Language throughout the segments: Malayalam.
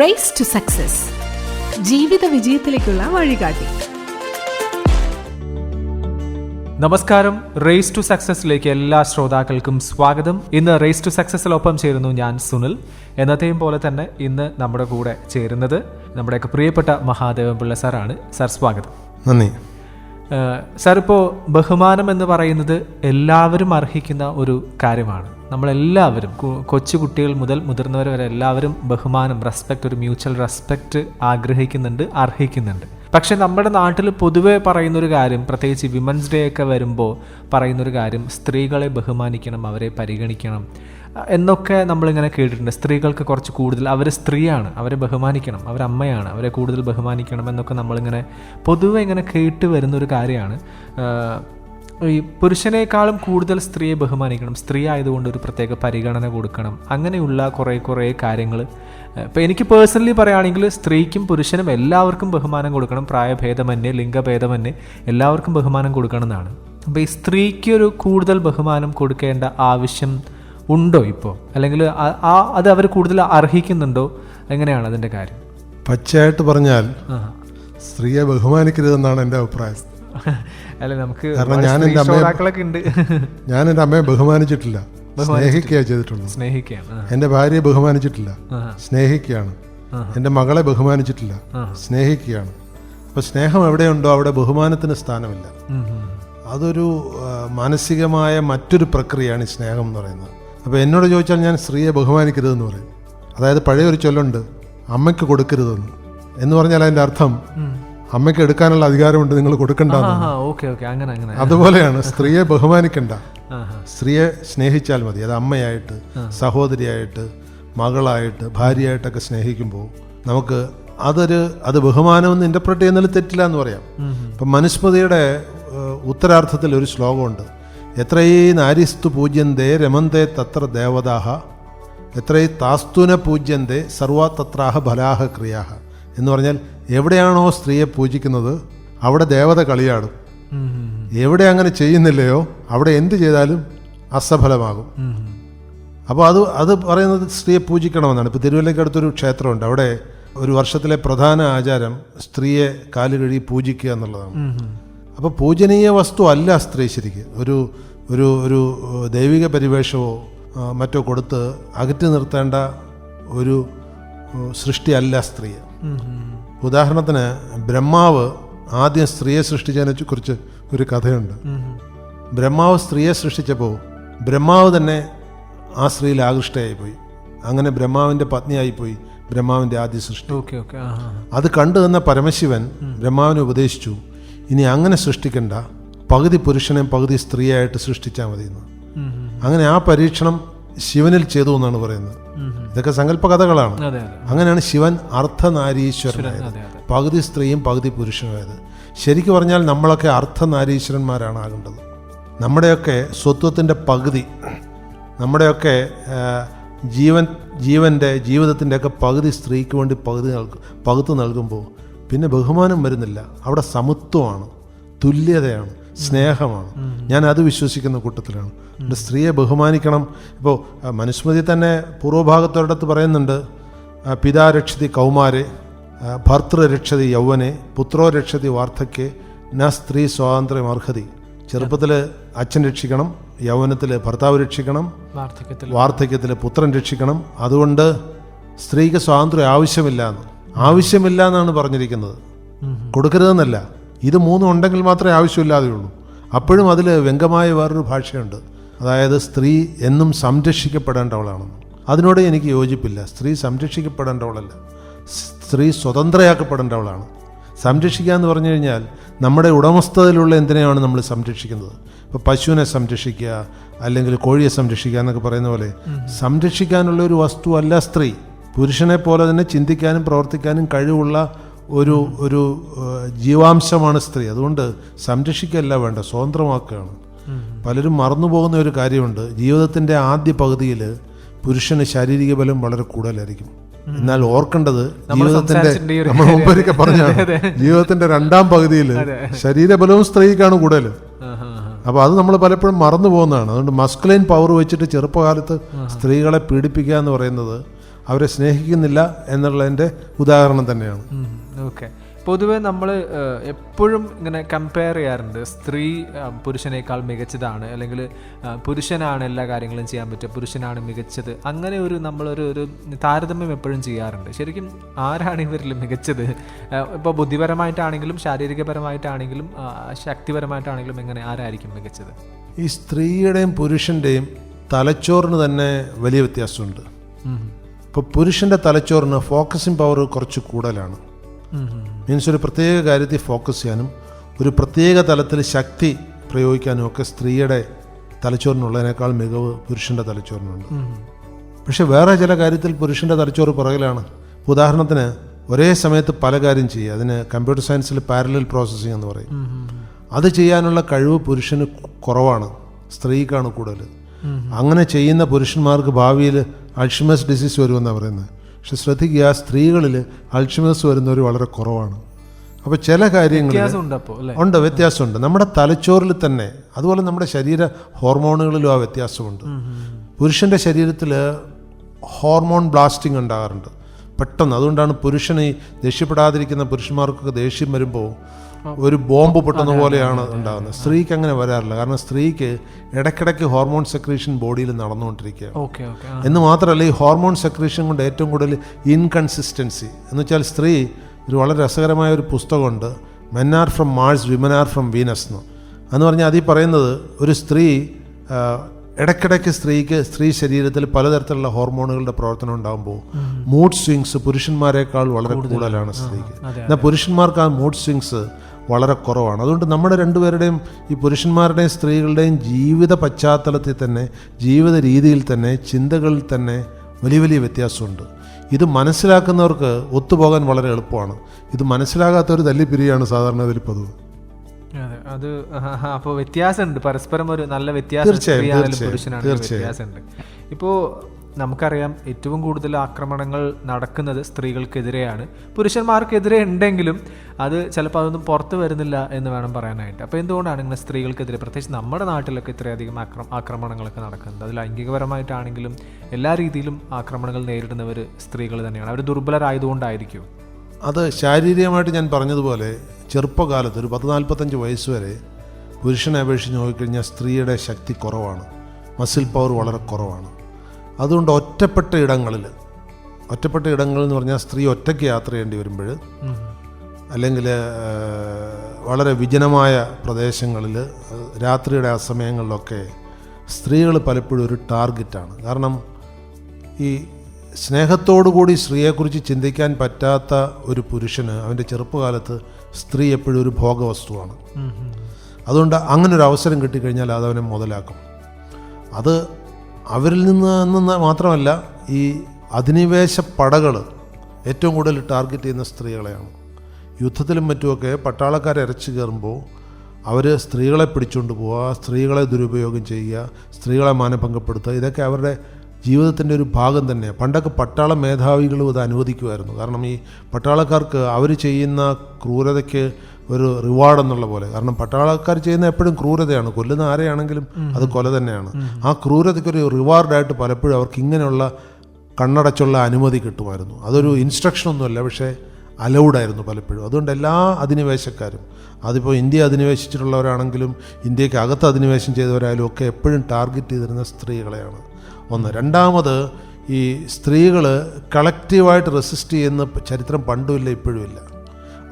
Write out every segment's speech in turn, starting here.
റേസ് ടു സക്സസ് ജീവിത വിജയത്തിലേക്കുള്ള വഴികാട്ടി. നമസ്കാരം. റേസ് ടു സക്സസിലേക്ക് എല്ലാ ശ്രോതാക്കൾക്കും സ്വാഗതം. ഇന്ന് റേസ് ടു സക്സസിലൊപ്പം ചേരുന്നു ഞാൻ സുനിൽ. എന്നത്തെയും പോലെ തന്നെ ഇന്ന് നമ്മുടെ കൂടെ ചേരുന്നത് നമ്മുടെയൊക്കെ പ്രിയപ്പെട്ട മഹാദേവൻ പിള്ള സാറാണ്. സാർ സ്വാഗതം. നന്ദി. സാർ ഇപ്പോൾ ബഹുമാനം എന്ന് പറയുന്നത് എല്ലാവരും അർഹിക്കുന്ന ഒരു കാര്യമാണ്. നമ്മളെല്ലാവരും കൊച്ചു കുട്ടികൾ മുതൽ മുതിർന്നവർ വരെ എല്ലാവരും ബഹുമാനം റെസ്പെക്റ്റ് ഒരു മ്യൂച്വൽ റെസ്പെക്റ്റ് ആഗ്രഹിക്കുന്നുണ്ട് അർഹിക്കുന്നുണ്ട്. പക്ഷെ നമ്മുടെ നാട്ടിൽ പൊതുവെ പറയുന്നൊരു കാര്യം പ്രത്യേകിച്ച് വിമൻസ് ഡേ ഒക്കെ വരുമ്പോൾ പറയുന്നൊരു കാര്യം സ്ത്രീകളെ ബഹുമാനിക്കണം അവരെ പരിഗണിക്കണം എന്നൊക്കെ നമ്മളിങ്ങനെ കേട്ടിട്ടുണ്ട്. സ്ത്രീകൾക്ക് കുറച്ച് കൂടുതൽ അവർ സ്ത്രീയാണ് അവരെ ബഹുമാനിക്കണം അവരമ്മയാണ് അവരെ കൂടുതൽ ബഹുമാനിക്കണം എന്നൊക്കെ നമ്മളിങ്ങനെ പൊതുവെ ഇങ്ങനെ കേട്ട് വരുന്നൊരു കാര്യമാണ്. ഈ പുരുഷനേക്കാളും കൂടുതൽ സ്ത്രീയെ ബഹുമാനിക്കണം. സ്ത്രീ ആയതുകൊണ്ട് ഒരു പ്രത്യേക പരിഗണന കൊടുക്കണം. അങ്ങനെയുള്ള കുറേ കുറേ കാര്യങ്ങൾ. ഇപ്പം എനിക്ക് പേഴ്സണലി പറയുകയാണെങ്കിൽ സ്ത്രീക്കും പുരുഷനും എല്ലാവർക്കും ബഹുമാനം കൊടുക്കണം. പ്രായഭേദമന്യേ ലിംഗഭേദമന്യേ എല്ലാവർക്കും ബഹുമാനം കൊടുക്കണം എന്നാണ് അപ്പോൾ ഈ സ്ത്രീക്ക് ഒരു കൂടുതൽ ബഹുമാനം കൊടുക്കേണ്ട ആവശ്യം ഉണ്ടോ ഇപ്പോൾ അല്ലെങ്കിൽ ആ- അത് അവർ കൂടുതൽ അർഹിക്കുന്നുണ്ടോ? എങ്ങനെയാണ് അതിന്റെ കാര്യം? പച്ചയായിട്ട് പറഞ്ഞാൽ. സ്ത്രീയെ ബഹുമാനിക്കരുതെന്നാണ് എന്റെ അഭിപ്രായം. അല്ല നമുക്ക് ഉണ്ട് ഞാൻ എന്റെ അമ്മയെ ബഹുമാനിച്ചിട്ടില്ല. സ്നേഹിക്കുകയാണ് ചെയ്തിട്ടുള്ളത് സ്നേഹിക്കുകയാണ്. എന്റെ ഭാര്യയെ ബഹുമാനിച്ചിട്ടില്ല. സ്നേഹിക്കുകയാണ്. എന്റെ മകളെ ബഹുമാനിച്ചിട്ടില്ല. സ്നേഹിക്കുകയാണ്. അപ്പോൾ സ്നേഹം എവിടെയുണ്ടോ അവിടെ ബഹുമാനത്തിന് സ്ഥാനമില്ല. അതൊരു മാനസികമായ മറ്റൊരു പ്രക്രിയയാണ് ഈ സ്നേഹം എന്ന് പറയുന്നത്. അപ്പോൾ എന്നോട് ചോദിച്ചാൽ ഞാൻ സ്ത്രീയെ ബഹുമാനിക്കരുതെന്ന് പറയും. അതായത് പഴയ ഒരു ചൊല്ലുണ്ട് അമ്മയ്ക്ക് കൊടുക്കരുതെന്ന്. എന്ന് പറഞ്ഞാൽ അതിന്റെ അർത്ഥം അമ്മയ്ക്ക് എടുക്കാനുള്ള അധികാരമുണ്ട് നിങ്ങൾ കൊടുക്കണ്ട അതുപോലെയാണ് സ്ത്രീയെ ബഹുമാനിക്കണ്ട. സ്ത്രീയെ സ്നേഹിച്ചാൽ മതി. അത് അമ്മയായിട്ട് സഹോദരിയായിട്ട് മകളായിട്ട് ഭാര്യയായിട്ടൊക്കെ സ്നേഹിക്കുമ്പോൾ നമുക്ക് അതൊരു അത് ബഹുമാനമെന്ന് ഇന്റർപ്രറ്റ് ചെയ്യുന്നതിൽ തെറ്റില്ല എന്ന് പറയാം. ഇപ്പം മനുസ്മൃതിയുടെ ഉത്തരാർത്ഥത്തിൽ ഒരു ശ്ലോകമുണ്ട്. എത്രയീ നാരിസ്തു പൂജ്യന്തേ രമന്തേ തത്ര ദേവതാഹ എത്രയീ താസ്തുന പൂജ്യന്തേ സർവാ തത്രാഹ ഫലാഹ ക്രിയാഹ എന്ന് പറഞ്ഞാൽ എവിടെയാണോ സ്ത്രീയെ പൂജിക്കുന്നത് അവിടെ ദേവത കളിയാടും എവിടെ അങ്ങനെ ചെയ്യുന്നില്ലയോ അവിടെ എന്ത് ചെയ്താലും അസഫലമാകും. അപ്പോൾ അത് അത് പറയുന്നത് സ്ത്രീയെ പൂജിക്കണമെന്നാണ് ഇപ്പോൾ തിരുവല്ലയ്ക്ക് അടുത്തൊരു ക്ഷേത്രമുണ്ട് അവിടെ ഒരു വർഷത്തിലെ പ്രധാന ആചാരം സ്ത്രീയെ കാൽ കഴുകി പൂജിക്കുക എന്നുള്ളതാണ്. അപ്പോൾ പൂജനീയ വസ്തു അല്ല സ്ത്രീ ശരിക്ക് ഒരു ഒരു ഒരു ദൈവിക പരിവേഷമോ മറ്റോ കൊടുത്ത് അകറ്റി നിർത്തേണ്ട ഒരു സൃഷ്ടിയല്ല സ്ത്രീ. ഉദാഹരണത്തിന് ബ്രഹ്മാവ് ആദ്യം സ്ത്രീയെ സൃഷ്ടിച്ചതിനെ കുറിച്ച് ഒരു കഥയുണ്ട്. ബ്രഹ്മാവ് സ്ത്രീയെ സൃഷ്ടിച്ചപ്പോൾ ബ്രഹ്മാവ് തന്നെ ആ സ്ത്രീയിൽ ആകൃഷ്ടയായിപ്പോയി. അങ്ങനെ ബ്രഹ്മാവിന്റെ പത്നിയായിപ്പോയി ബ്രഹ്മാവിന്റെ ആദ്യ സൃഷ്ടി. ഓക്കെ ഓക്കെ അത് കണ്ടു തന്ന പരമശിവൻ ബ്രഹ്മാവിനെ ഉപദേശിച്ചു ഇനി അങ്ങനെ സൃഷ്ടിക്കണ്ട. പകുതി പുരുഷനെയും പകുതി സ്ത്രീയായിട്ട് സൃഷ്ടിച്ചാൽ മതി എന്ന്. അങ്ങനെ ആ പരീക്ഷണം ശിവനിൽ ചെയ്തു എന്നാണ് പറയുന്നത്. ഇതൊക്കെ സങ്കല്പ കഥകളാണ് അങ്ങനെയാണ് ശിവൻ അർത്ഥനാരീശ്വരനായത്. പകുതി സ്ത്രീയും പകുതി പുരുഷനുമായത്. ശരിക്കു പറഞ്ഞാൽ നമ്മളൊക്കെ അർദ്ധനാരീശ്വരന്മാരാണ് ആകേണ്ടത് നമ്മുടെയൊക്കെ സ്വത്വത്തിന്റെ പകുതി നമ്മുടെയൊക്കെ ജീവൻ ജീവന്റെ ജീവിതത്തിന്റെയൊക്കെ പകുതി സ്ത്രീക്ക് വേണ്ടി പകുതി നൽകും പകുത്ത് നൽകുമ്പോൾ പിന്നെ ബഹുമാനം വരുന്നില്ല. അവിടെ സമത്വമാണ് തുല്യതയാണ്. സ്നേഹമാണ്. ഞാൻ അത് വിശ്വസിക്കുന്ന കൂട്ടത്തിലാണ്. അതുകൊണ്ട് സ്ത്രീയെ ബഹുമാനിക്കണം. ഇപ്പോൾ മനുസ്മൃതി തന്നെ പൂർവഭാഗത്തൊരിടത്ത് പറയുന്നുണ്ട് പിതാരക്ഷതി പിതാ രക്ഷതി കൗമാരെ ഭർത്തൃരക്ഷതി രക്ഷതി യൗവനെ പുത്രോ രക്ഷതി വാർദ്ധക്യെ ന സ്ത്രീ സ്വാതന്ത്ര്യം അർഹതി. ചെറുപ്പത്തിൽ അച്ഛൻ രക്ഷിക്കണം യൗവനത്തിൽ ഭർത്താവ് രക്ഷിക്കണം വാർദ്ധക്യത്തിൽ പുത്രൻ രക്ഷിക്കണം. അതുകൊണ്ട് സ്ത്രീക്ക് സ്വാതന്ത്ര്യം ആവശ്യമില്ല എന്ന്. ആവശ്യമില്ല എന്നാണ് പറഞ്ഞിരിക്കുന്നത്. കൊടുക്കരുതെന്നല്ല. ഇത് മൂന്നും ഉണ്ടെങ്കിൽ മാത്രമേ ആവശ്യമില്ലാതെയുള്ളൂ അപ്പോഴും അതിൽ വ്യംഗമായ വേറൊരു ഭാഷയുണ്ട്. അതായത് സ്ത്രീ എന്നും സംരക്ഷിക്കപ്പെടേണ്ടവളാണെന്ന് അതിനോട് എനിക്ക് യോജിപ്പില്ല. സ്ത്രീ സംരക്ഷിക്കപ്പെടേണ്ടവളല്ല. സ്ത്രീ സ്വതന്ത്രയാക്കപ്പെടേണ്ടവളാണ്. സംരക്ഷിക്കുക എന്ന് പറഞ്ഞു കഴിഞ്ഞാൽ നമ്മുടെ ഉടമസ്ഥതയിലുള്ള എന്തിനെയാണ് നമ്മൾ സംരക്ഷിക്കുന്നത്? ഇപ്പോൾ പശുവിനെ സംരക്ഷിക്കുക അല്ലെങ്കിൽ കോഴിയെ സംരക്ഷിക്കുക എന്നൊക്കെ പറയുന്ന പോലെ സംരക്ഷിക്കാനുള്ള ഒരു വസ്തുവല്ല സ്ത്രീ. പുരുഷനെ പോലെ തന്നെ ചിന്തിക്കാനും പ്രവർത്തിക്കാനും കഴിവുള്ള ഒരു ഒരു ജീവാംശമാണ് സ്ത്രീ. അതുകൊണ്ട് സംരക്ഷിക്കുകയല്ല വേണ്ട സ്വതന്ത്രമാക്കുകയാണ്. പലരും മറന്നു പോകുന്ന ഒരു കാര്യമുണ്ട്. ജീവിതത്തിന്റെ ആദ്യ പകുതിയിൽ പുരുഷന് ശാരീരിക ബലം വളരെ കൂടുതലായിരിക്കും. എന്നാൽ ഓർക്കേണ്ടത് ജീവിതത്തിന്റെ നമ്മൾ മുമ്പൊരിക്കെ പറഞ്ഞാണ് ജീവിതത്തിന്റെ രണ്ടാം പകുതിയിൽ ശരീരബലവും സ്ത്രീക്കാണ് കൂടുതൽ. അപ്പോൾ അത് നമ്മൾ പലപ്പോഴും മറന്നു പോകുന്നതാണ്. അതുകൊണ്ട് മസ്കുലൈൻ പവർ വെച്ചിട്ട് ചെറുപ്പകാലത്ത് സ്ത്രീകളെ പീഡിപ്പിക്കുക എന്ന് പറയുന്നത് അവരെ സ്നേഹിക്കുന്നില്ല എന്നുള്ളതിന്റെ ഉദാഹരണം തന്നെയാണ്. ഓക്കെ. പൊതുവെ നമ്മൾ എപ്പോഴും ഇങ്ങനെ കമ്പയർ ചെയ്യാറുണ്ട്. സ്ത്രീ പുരുഷനേക്കാൾ മികച്ചതാണ്. അല്ലെങ്കിൽ പുരുഷനാണ് എല്ലാ കാര്യങ്ങളും ചെയ്യാൻ പറ്റുക പുരുഷനാണ് മികച്ചത്. അങ്ങനെ ഒരു നമ്മളൊരു ഒരു താരതമ്യം എപ്പോഴും ചെയ്യാറുണ്ട്. ശരിക്കും ആരാണ് ഇവരിൽ മികച്ചത്? ഇപ്പോൾ ബുദ്ധിപരമായിട്ടാണെങ്കിലും ശാരീരികപരമായിട്ടാണെങ്കിലും ശക്തിപരമായിട്ടാണെങ്കിലും എങ്ങനെ ആരായിരിക്കും മികച്ചത്? ഈ സ്ത്രീയുടെയും പുരുഷന്റെയും തലച്ചോറിന് തന്നെ വലിയ വ്യത്യാസമുണ്ട്. ഇപ്പോൾ പുരുഷന്റെ തലച്ചോറിന് ഫോക്കസിങ് പവർ കുറച്ച് കൂടുതലാണ്. മീൻസ് ഒരു പ്രത്യേക കാര്യത്തിൽ ഫോക്കസ് ചെയ്യാനും ഒരു പ്രത്യേക തലത്തിൽ ശക്തി പ്രയോഗിക്കാനും ഒക്കെ സ്ത്രീയുടെ തലച്ചോറിനുള്ളതിനേക്കാൾ മികവ് പുരുഷന്റെ തലച്ചോറിനുണ്ട്. പക്ഷേ വേറെ ചില കാര്യത്തിൽ പുരുഷന്റെ തലച്ചോറ് പുറകിലാണ്. ഉദാഹരണത്തിന് ഒരേ സമയത്ത് പല കാര്യം ചെയ്യുക. അതിന് കമ്പ്യൂട്ടർ സയൻസിൽ പാരലൽ പ്രോസസ്സിംഗ് എന്ന് പറയും. അത് ചെയ്യാനുള്ള കഴിവ് പുരുഷന് കുറവാണ്. സ്ത്രീക്കാണ് കൂടുതൽ. അങ്ങനെ ചെയ്യുന്ന പുരുഷന്മാർക്ക് ഭാവിയിൽ അൾഷിമസ് ഡിസീസ് വരുമെന്നാണ് പറയുന്നത്. പക്ഷെ ശ്രദ്ധിക്കുക സ്ത്രീകളിൽ അൾഷിമസ് വരുന്നവർ വളരെ കുറവാണ്. അപ്പോൾ ചില കാര്യങ്ങൾ ഉണ്ട് വ്യത്യാസമുണ്ട്. നമ്മുടെ തലച്ചോറിൽ തന്നെ അതുപോലെ നമ്മുടെ ശരീര ഹോർമോണുകളിലും ആ വ്യത്യാസമുണ്ട്. പുരുഷന്റെ ശരീരത്തിൽ ഹോർമോൺ ബ്ലാസ്റ്റിംഗ് ഉണ്ടാകാറുണ്ട്. പെട്ടെന്ന്. അതുകൊണ്ടാണ് പുരുഷന് ഈ ദേഷ്യപ്പെടാതിരിക്കുന്ന പുരുഷന്മാർക്കൊക്കെ ദേഷ്യം വരുമ്പോൾ ഒരു ബോംബ് പൊട്ടുന്ന പോലെയാണ് ഉണ്ടാകുന്നത്. സ്ത്രീക്ക് അങ്ങനെ വരാറില്ല. കാരണം സ്ത്രീക്ക് ഇടയ്ക്കിടയ്ക്ക് ഹോർമോൺ സെക്രീഷൻ ബോഡിയിൽ നടന്നുകൊണ്ടിരിക്കുകയാണ്. എന്ന് മാത്രമല്ല ഈ ഹോർമോൺ സെക്രീഷൻ കൊണ്ട് ഏറ്റവും കൂടുതൽ ഇൻകൺസിസ്റ്റൻസി. എന്ന് വെച്ചാൽ സ്ത്രീ ഒരു വളരെ രസകരമായ ഒരു പുസ്തകമുണ്ട്. Men are from Mars women are from Venus എന്ന് എന്ന് പറഞ്ഞാൽ അതിൽ പറയുന്നത് ഒരു സ്ത്രീ ഇടയ്ക്കിടയ്ക്ക് സ്ത്രീക്ക് സ്ത്രീ ശരീരത്തിൽ പലതരത്തിലുള്ള ഹോർമോണുകളുടെ പ്രവർത്തനം ഉണ്ടാകുമ്പോൾ മൂഡ് സ്വിങ്സ് പുരുഷന്മാരെക്കാൾ വളരെ കൂടുതലാണ്. സ്ത്രീക്ക്. എന്നാൽ പുരുഷന്മാർക്ക് ആ മൂഡ് സ്വിങ്സ് വളരെ കുറവാണ്. അതുകൊണ്ട് നമ്മുടെ രണ്ടുപേരുടെയും ഈ പുരുഷന്മാരുടെയും സ്ത്രീകളുടെയും ജീവിത പശ്ചാത്തലത്തിൽ തന്നെ ജീവിത രീതിയിൽ തന്നെ ചിന്തകളിൽ തന്നെ വലിയ വലിയ വ്യത്യാസമുണ്ട്. ഇത് മനസ്സിലാക്കുന്നവർക്ക് ഒത്തുപോകാൻ വളരെ എളുപ്പമാണ്. ഇത് മനസ്സിലാകാത്തവർ തല്ലിപ്പിരിയാണ് സാധാരണ ഇതിൽ പതിവ്. അതെ അപ്പോൾ വ്യത്യാസമുണ്ട്. പരസ്പരം ഒരു നല്ല വ്യത്യാസം തീർച്ചയായും, ഇപ്പോൾ നമുക്കറിയാം ഏറ്റവും കൂടുതൽ ആക്രമണങ്ങൾ നടക്കുന്നത് സ്ത്രീകൾക്കെതിരെയാണ്. പുരുഷന്മാർക്കെതിരെ ഉണ്ടെങ്കിലും അത് ചിലപ്പോൾ അതൊന്നും പുറത്ത് വരുന്നില്ല എന്ന് വേണം പറയാനായിട്ട്. അപ്പോൾ എന്തുകൊണ്ടാണ് ഇങ്ങനെ സ്ത്രീകൾക്കെതിരെ പ്രത്യേകിച്ച് നമ്മുടെ നാട്ടിലൊക്കെ ഇത്രയധികം ആക്രമ ആക്രമണങ്ങളൊക്കെ നടക്കുന്നത്? അത് ലൈംഗികപരമായിട്ടാണെങ്കിലും എല്ലാ രീതിയിലും ആക്രമണങ്ങൾ നേരിടുന്നവർ സ്ത്രീകൾ തന്നെയാണ്. അവർ ദുർബലരായതുകൊണ്ടായിരിക്കും. അത് ശാരീരികമായിട്ട് ഞാൻ പറഞ്ഞതുപോലെ ചെറുപ്പകാലത്ത് ഒരു പത്ത് നാൽപ്പത്തഞ്ച് വയസ്സ് വരെ പുരുഷനെ അപേക്ഷിച്ച് നോക്കിക്കഴിഞ്ഞാൽ സ്ത്രീയുടെ ശക്തി കുറവാണ്. മസിൽ പവർ വളരെ കുറവാണ്. അതുകൊണ്ട് ഒറ്റപ്പെട്ട ഇടങ്ങളിൽ ഒറ്റപ്പെട്ട ഇടങ്ങളിൽ എന്ന് പറഞ്ഞാൽ സ്ത്രീ ഒറ്റയ്ക്ക് യാത്ര ചെയ്യേണ്ടി വരുമ്പോൾ അല്ലെങ്കിൽ വളരെ വിജനമായ പ്രദേശങ്ങളിൽ രാത്രിയുടെ ആ സമയങ്ങളിലൊക്കെ സ്ത്രീകൾ പലപ്പോഴും ഒരു ടാർഗറ്റാണ്. കാരണം ഈ സ്നേഹത്തോടുകൂടി സ്ത്രീയെക്കുറിച്ച് ചിന്തിക്കാൻ പറ്റാത്ത ഒരു പുരുഷന് അവന്റെ ചെറുപ്പകാലത്ത് സ്ത്രീ എപ്പോഴും ഒരു ഭോഗവസ്തുവാണ്. അതുകൊണ്ട് അങ്ങനൊരു അവസരം കിട്ടിക്കഴിഞ്ഞാൽ അത് അവനെ മുതലാക്കും. അത് അവരിൽ നിന്ന് മാത്രമല്ല ഈ അധിനിവേശ പടകൾ ഏറ്റവും കൂടുതൽ ടാർഗറ്റ് ചെയ്യുന്ന സ്ത്രീകളെയാണ്. യുദ്ധത്തിലും മറ്റുമൊക്കെ പട്ടാളക്കാരെ ഇരച്ചു കയറുമ്പോൾ അവർ സ്ത്രീകളെ പിടിച്ചുകൊണ്ട് പോവുക സ്ത്രീകളെ ദുരുപയോഗം ചെയ്യുക സ്ത്രീകളെ മാനഭംഗപ്പെടുത്തുക ഇതൊക്കെ അവരുടെ ജീവിതത്തിന്റെ ഒരു ഭാഗം തന്നെയാണ് പണ്ടൊക്കെ പട്ടാള മേധാവികളും ഇത് അനുവദിക്കുമായിരുന്നു. കാരണം ഈ പട്ടാളക്കാർക്ക് അവർ ചെയ്യുന്ന ക്രൂരതയ്ക്ക് ഒരു റിവാർഡ് എന്നുള്ള പോലെ. കാരണം പട്ടാളക്കാർ ചെയ്യുന്ന എപ്പോഴും ക്രൂരതയാണ്. കൊല്ലുന്ന ആരെയാണെങ്കിലും അത് കൊല തന്നെയാണ്. ആ ക്രൂരതയ്ക്കൊരു റിവാർഡായിട്ട് പലപ്പോഴും അവർക്ക് ഇങ്ങനെയുള്ള കണ്ണടച്ചുള്ള അനുമതി കിട്ടുമായിരുന്നു. അതൊരു ഇൻസ്ട്രക്ഷൻ ഒന്നുമല്ല പക്ഷേ അലൗഡായിരുന്നു പലപ്പോഴും. അതുകൊണ്ട് എല്ലാ അധിനിവേശക്കാരും അതിപ്പോൾ ഇന്ത്യ അധിനിവേശിച്ചിട്ടുള്ളവരാണെങ്കിലും ഇന്ത്യയ്ക്ക് അകത്ത് അധിനിവേശം ചെയ്തവരായാലും ഒക്കെ എപ്പോഴും ടാർഗറ്റ് ചെയ്തിരുന്ന സ്ത്രീകളെയാണ് ഒന്ന്. രണ്ടാമത് ഈ സ്ത്രീകൾ കളക്റ്റീവായിട്ട് റെസിസ്റ്റ് ചെയ്യുന്ന ചരിത്രം പണ്ടുമില്ല ഇപ്പോഴുമില്ല.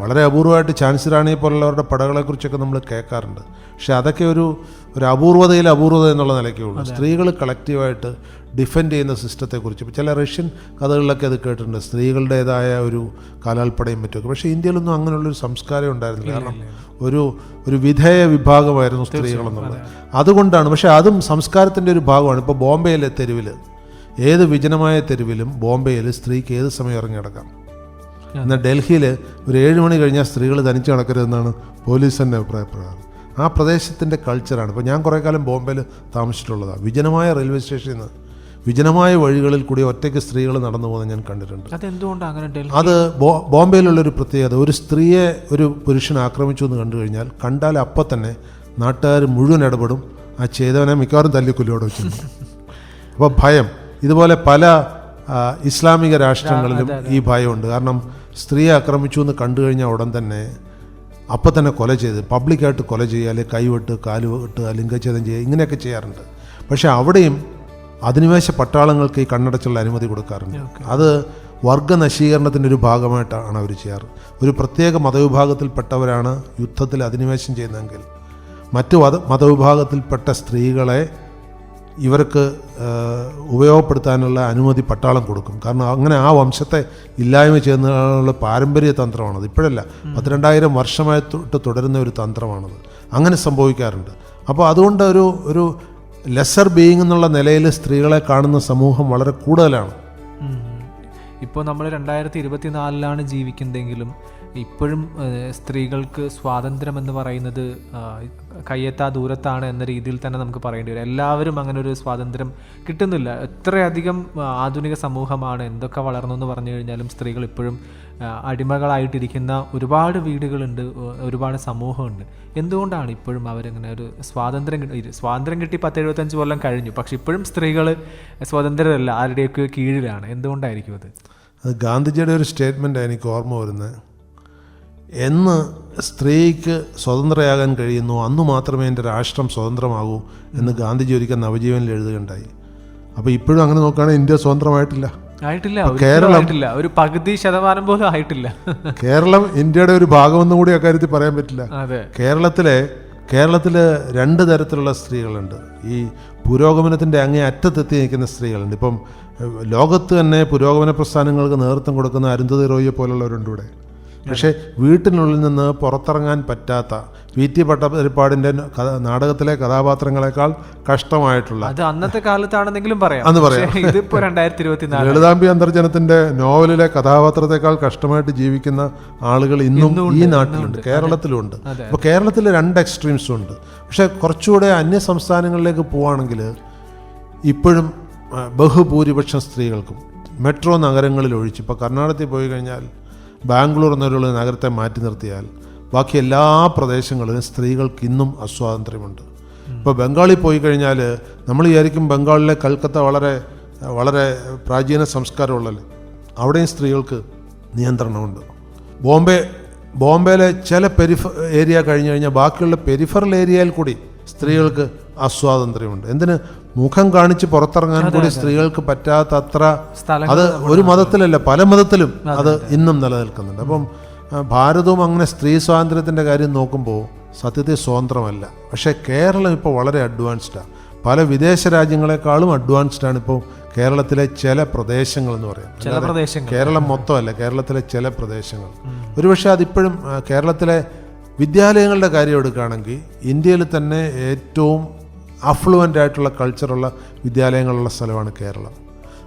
വളരെ അപൂർവമായിട്ട് ഝാൻസി റാണിയെ പോലുള്ളവരുടെ പടകളെക്കുറിച്ചൊക്കെ നമ്മൾ കേൾക്കാറുണ്ട്. പക്ഷെ അതൊക്കെ ഒരു ഒരു അപൂർവതയിൽ അപൂർവത എന്നുള്ള നിലയ്ക്കേ ഉള്ളൂ. സ്ത്രീകൾ കളക്റ്റീവായിട്ട് ഡിഫെൻഡ് ചെയ്യുന്ന സിസ്റ്റത്തെക്കുറിച്ച്. ഇപ്പോൾ ചില റഷ്യൻ കഥകളിലൊക്കെ അത് കേട്ടിട്ടുണ്ട്. സ്ത്രീകളുടേതായ ഒരു കാലാൽപ്പടയും മറ്റൊക്കെ പക്ഷേ ഇന്ത്യയിലൊന്നും അങ്ങനെയുള്ളൊരു സംസ്കാരം ഉണ്ടായിരുന്നില്ല. കാരണം ഒരു ഒരു വിധേയ വിഭാഗമായിരുന്നു സ്ത്രീകളെന്നുള്ളത്. അതുകൊണ്ടാണ്. പക്ഷേ അതും സംസ്കാരത്തിന്റെ ഒരു ഭാഗമാണ്. ഇപ്പോൾ ബോംബെയിലെ തെരുവിൽ ഏത് വിജനമായ തെരുവിലും ബോംബെയിൽ സ്ത്രീക്ക് ഏത് സമയം ഇറങ്ങി കിടക്കാം എന്നാൽ ഡൽഹിയിൽ ഒരു ഏഴ് മണി കഴിഞ്ഞാൽ സ്ത്രീകൾ തനിച്ച് നടക്കരുതെന്നാണ് പോലീസ് തന്നെ അഭിപ്രായപ്രകാരം ആ പ്രദേശത്തിന്റെ കൾച്ചറാണ് ഇപ്പോൾ ഞാൻ കുറേ കാലം ബോംബെയിൽ താമസിച്ചിട്ടുള്ളതാണ് വിജനമായ റെയിൽവേ സ്റ്റേഷനിൽ നിന്ന് വിജനമായ വഴികളിൽ കൂടി ഒറ്റയ്ക്ക് സ്ത്രീകൾ നടന്നു പോകുന്നത് ഞാൻ കണ്ടിട്ടുണ്ട്. അത് ബോംബെയിലുള്ള ബോംബെയിലുള്ളൊരു പ്രത്യേകത. ഒരു സ്ത്രീയെ ഒരു പുരുഷൻ ആക്രമിച്ചു എന്ന് കണ്ടു കഴിഞ്ഞാൽ കണ്ടാൽ അപ്പം തന്നെ നാട്ടുകാർ മുഴുവൻ ഇടപെടും. ആ ചെയ്തവനെ മിക്കവാറും തല്ലിക്കൊല്ലോടെ വെച്ചു അപ്പോൾ ഭയം. ഇതുപോലെ പല ഇസ്ലാമിക രാഷ്ട്രങ്ങളിലും ഈ ഭയമുണ്ട്. കാരണം സ്ത്രീയെ ആക്രമിച്ചു എന്ന് കണ്ടു കഴിഞ്ഞാൽ ഉടൻ തന്നെ അപ്പം തന്നെ കൊല ചെയ്ത് പബ്ലിക്കായിട്ട് കൊല ചെയ്യുക അല്ലെങ്കിൽ കൈവെട്ട് കാൽ വെട്ട് ലിംഗച്ഛേദം ചെയ്യുക ഇങ്ങനെയൊക്കെ ചെയ്യാറുണ്ട്. പക്ഷേ അവിടെയും അധിനിവേശ പട്ടാളങ്ങൾക്ക് ഈ കണ്ണടച്ചുള്ള അനുമതി കൊടുക്കാറുണ്ട്. അത് വർഗ നശീകരണത്തിന്റെ ഒരു ഭാഗമായിട്ടാണ് അവർ ചെയ്യാറ്. ഒരു പ്രത്യേക മതവിഭാഗത്തിൽപ്പെട്ടവരാണ് യുദ്ധത്തിൽ അധിനിവേശം ചെയ്യുന്നതെങ്കിൽ മറ്റു മത മതവിഭാഗത്തിൽപ്പെട്ട സ്ത്രീകളെ ഇവർക്ക് ഉപയോഗപ്പെടുത്താനുള്ള അനുമതി പട്ടാളം കൊടുക്കും. കാരണം അങ്ങനെ ആ വംശത്തെ ഇല്ലായ്മ ചെയ്യുന്നതിനുള്ള പാരമ്പര്യ തന്ത്രമാണത്. ഇപ്പോഴല്ല പത്തിരണ്ടായിരം വർഷമായി തൊട്ട് തുടരുന്ന ഒരു തന്ത്രമാണത്. അങ്ങനെ സംഭവിക്കാറുണ്ട്. അപ്പോൾ അതുകൊണ്ട് ഒരു ഒരു ലെസർ ബീയിങ് എന്നുള്ള നിലയിൽ സ്ത്രീകളെ കാണുന്ന സമൂഹം വളരെ കൂടുതലാണ്. ഇപ്പോൾ നമ്മൾ രണ്ടായിരത്തി ഇരുപത്തിനാലിലാണ് ജീവിക്കുന്നതെങ്കിലും ഇപ്പോഴും സ്ത്രീകൾക്ക് സ്വാതന്ത്ര്യം എന്ന് പറയുന്നത് കയ്യെത്താ ദൂരത്താണ് എന്ന രീതിയിൽ തന്നെ നമുക്ക് പറയേണ്ടി വരും. എല്ലാവരും അങ്ങനെ ഒരു സ്വാതന്ത്ര്യം കിട്ടുന്നില്ല. എത്രയധികം ആധുനിക സമൂഹമാണ് എന്തൊക്കെ വളർന്നു എന്ന് പറഞ്ഞു കഴിഞ്ഞാലും സ്ത്രീകൾ ഇപ്പോഴും അടിമകളായിട്ടിരിക്കുന്ന ഒരുപാട് വീടുകളുണ്ട് ഒരുപാട് സമൂഹമുണ്ട്. എന്തുകൊണ്ടാണ് ഇപ്പോഴും അവരങ്ങനെ ഒരു സ്വാതന്ത്ര്യം സ്വാതന്ത്ര്യം കിട്ടി പത്ത് എഴുപത്തഞ്ച് കൊല്ലം കഴിഞ്ഞു. പക്ഷെ ഇപ്പോഴും സ്ത്രീകൾ സ്വതന്ത്രരല്ല ആരുടെയൊക്കെ കീഴിലാണ്. എന്തുകൊണ്ടായിരിക്കും അത്? അത് ഗാന്ധിജിയുടെ ഒരു സ്റ്റേറ്റ്മെന്റാണ് എനിക്ക് ഓർമ്മ വരുന്നത്. എന്ന് സ്ത്രീക്ക് സ്വതന്ത്രയാകാൻ കഴിയുന്നു അന്ന് മാത്രമേ എന്റെ രാഷ്ട്രം സ്വതന്ത്രമാകൂ എന്ന് ഗാന്ധിജി ഒരിക്കൽ നവജീവനിൽ എഴുതുകയുണ്ടായി. അപ്പോൾ ഇപ്പോഴും അങ്ങനെ നോക്കുകയാണെങ്കിൽ ഇന്ത്യ സ്വതന്ത്രമായിട്ടില്ല. ആയിട്ടില്ല കേരളം ഒരു പകുതി ശതമാനം പോലും ആയിട്ടില്ല. കേരളം ഇന്ത്യയുടെ ഒരു ഭാഗമെന്നും കൂടി അക്കാര്യത്തിൽ പറയാൻ പറ്റില്ല. കേരളത്തിലെ കേരളത്തിൽ രണ്ട് തരത്തിലുള്ള സ്ത്രീകളുണ്ട്. ഈ പുരോഗമനത്തിന്റെ അങ്ങേ അറ്റത്തെത്തി നിൽക്കുന്ന സ്ത്രീകളുണ്ട്. ഇപ്പം ലോകത്ത് തന്നെ പുരോഗമന പ്രസ്ഥാനങ്ങൾക്ക് നേതൃത്വം കൊടുക്കുന്ന അരുന്ധതി റോയിയെ പോലുള്ളവരുണ്ട് ഇവിടെ. പക്ഷേ വീട്ടിനുള്ളിൽ നിന്ന് പുറത്തിറങ്ങാൻ പറ്റാത്ത പി ടി പട്ടപ്പരിപ്പാടിന്റെ നാടകത്തിലെ കഥാപാത്രങ്ങളെക്കാൾ കഷ്ടമായിട്ടുള്ള അത് അന്നത്തെ കാലത്താണെന്നെങ്കിലും പറയാം. അന്ന് പറയാം. രണ്ടായിരത്തി ഇരുപത്തിനാല് ലളിതാംബി അന്തർജനത്തിന്റെ നോവലിലെ കഥാപാത്രത്തെക്കാൾ കഷ്ടമായിട്ട് ജീവിക്കുന്ന ആളുകൾ ഇന്നും ഈ നാട്ടിലുണ്ട് കേരളത്തിലുണ്ട്. അപ്പോൾ കേരളത്തിൽ രണ്ട് എക്സ്ട്രീംസും ഉണ്ട്. പക്ഷേ കുറച്ചുകൂടെ അന്യ സംസ്ഥാനങ്ങളിലേക്ക് പോവുകയാണെങ്കിൽ ഇപ്പോഴും ബഹുഭൂരിപക്ഷം സ്ത്രീകൾക്കും മെട്രോ നഗരങ്ങളിൽ ഒഴിച്ച് ഇപ്പോൾ കർണാടകത്തിൽ പോയി കഴിഞ്ഞാൽ ബാംഗ്ലൂർ എന്നൊരു നഗരത്തെ മാറ്റി നിർത്തിയാൽ ബാക്കി എല്ലാ പ്രദേശങ്ങളിലും സ്ത്രീകൾക്ക് ഇന്നും അസ്വാതന്ത്ര്യമുണ്ട്. ഇപ്പോൾ ബംഗാളിൽ പോയി കഴിഞ്ഞാൽ നമ്മൾ വിചാരിക്കും ബംഗാളിലെ കൽക്കത്ത വളരെ വളരെ പ്രാചീന സംസ്കാരമുള്ളല്ലേ? അവിടെയും സ്ത്രീകൾക്ക് നിയന്ത്രണമുണ്ട്. ബോംബെ ബോംബെയിലെ ചില പെരിഫ ഏരിയ കഴിഞ്ഞു കഴിഞ്ഞാൽ ബാക്കിയുള്ള പെരിഫറൽ ഏരിയയിൽ കൂടി സ്ത്രീകൾക്ക് അസ്വാതന്ത്ര്യമുണ്ട്. എന്തിന്? മുഖം കാണിച്ച് പുറത്തിറങ്ങാൻ കൂടി സ്ത്രീകൾക്ക് പറ്റാത്തത്ര അത് ഒരു മതത്തിലല്ല പല മതത്തിലും അത് ഇന്നും നിലനിൽക്കുന്നുണ്ട്. അപ്പം ഭാരതവും അങ്ങനെ സ്ത്രീ സ്വാതന്ത്ര്യത്തിന്റെ കാര്യം നോക്കുമ്പോൾ സത്യത്തെ സ്വതന്ത്രമല്ല. പക്ഷേ കേരളം ഇപ്പോൾ വളരെ അഡ്വാൻസ്ഡാണ് പല വിദേശ രാജ്യങ്ങളെക്കാളും അഡ്വാൻസ്ഡ് ആണ് ഇപ്പോൾ കേരളത്തിലെ ചില പ്രദേശങ്ങൾ എന്ന് പറയാം. കേരളം മൊത്തമല്ല കേരളത്തിലെ ചില പ്രദേശങ്ങൾ. ഒരുപക്ഷെ അതിപ്പോഴും കേരളത്തിലെ വിദ്യാലയങ്ങളുടെ കാര്യം എടുക്കുകയാണെങ്കിൽ ഇന്ത്യയിൽ തന്നെ ഏറ്റവും അഫ്ലുവന്റ് ആയിട്ടുള്ള കൾച്ചറുള്ള വിദ്യാലയങ്ങളുള്ള സ്ഥലമാണ് കേരളം.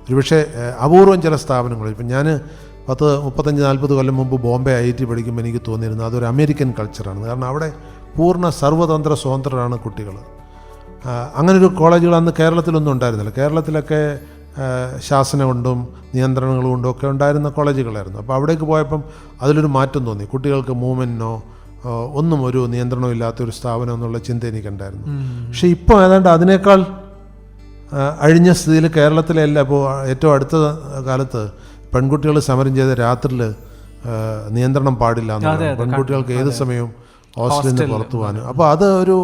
ഒരുപക്ഷെ അപൂർവം ചില സ്ഥാപനങ്ങൾ ഇപ്പം ഞാൻ പത്ത് മുപ്പത്തഞ്ച് നാൽപ്പത് കൊല്ലം മുമ്പ് ബോംബെ ഐ ടി പഠിക്കുമ്പോൾ എനിക്ക് തോന്നിയിരുന്നു അതൊരു അമേരിക്കൻ കൾച്ചറാണ് കാരണം അവിടെ പൂർണ സർവതന്ത്ര സ്വതന്ത്രരാണ് കുട്ടികൾ അങ്ങനെ അങ്ങനൊരു കോളേജുകൾ അന്ന് കേരളത്തിലൊന്നും ഉണ്ടായിരുന്നില്ല. കേരളത്തിലൊക്കെ ശാസനം കൊണ്ടും നിയന്ത്രണങ്ങൾ കൊണ്ടും ഒക്കെ ഉണ്ടായിരുന്ന കോളേജുകളായിരുന്നു. അപ്പോൾ അവിടേക്ക് പോയപ്പം അതിലൊരു മാറ്റം തോന്നി. കുട്ടികൾക്ക് മൂവ്മെന്റിനോ ഒന്നും ഒരു നിയന്ത്രണവും ഇല്ലാത്ത ഒരു സ്ഥാപനം എന്നുള്ള ചിന്ത എനിക്കുണ്ടായിരുന്നു. പക്ഷേ ഇപ്പോൾ ഏതാണ്ട് അതിനേക്കാൾ അഴിഞ്ഞ സ്ഥിതിയിൽ കേരളത്തിലെ എല്ലാ ഇപ്പോൾ ഏറ്റവും അടുത്ത കാലത്ത് പെൺകുട്ടികൾ സമരം ചെയ്ത രാത്രിയിൽ നിയന്ത്രണം പാടില്ല. പെൺകുട്ടികൾക്ക് ഏത് സമയവും ഹോസ്റ്റലിൽ നിന്ന് പുറത്തു പോകാനും. അപ്പോൾ അത് ഒരു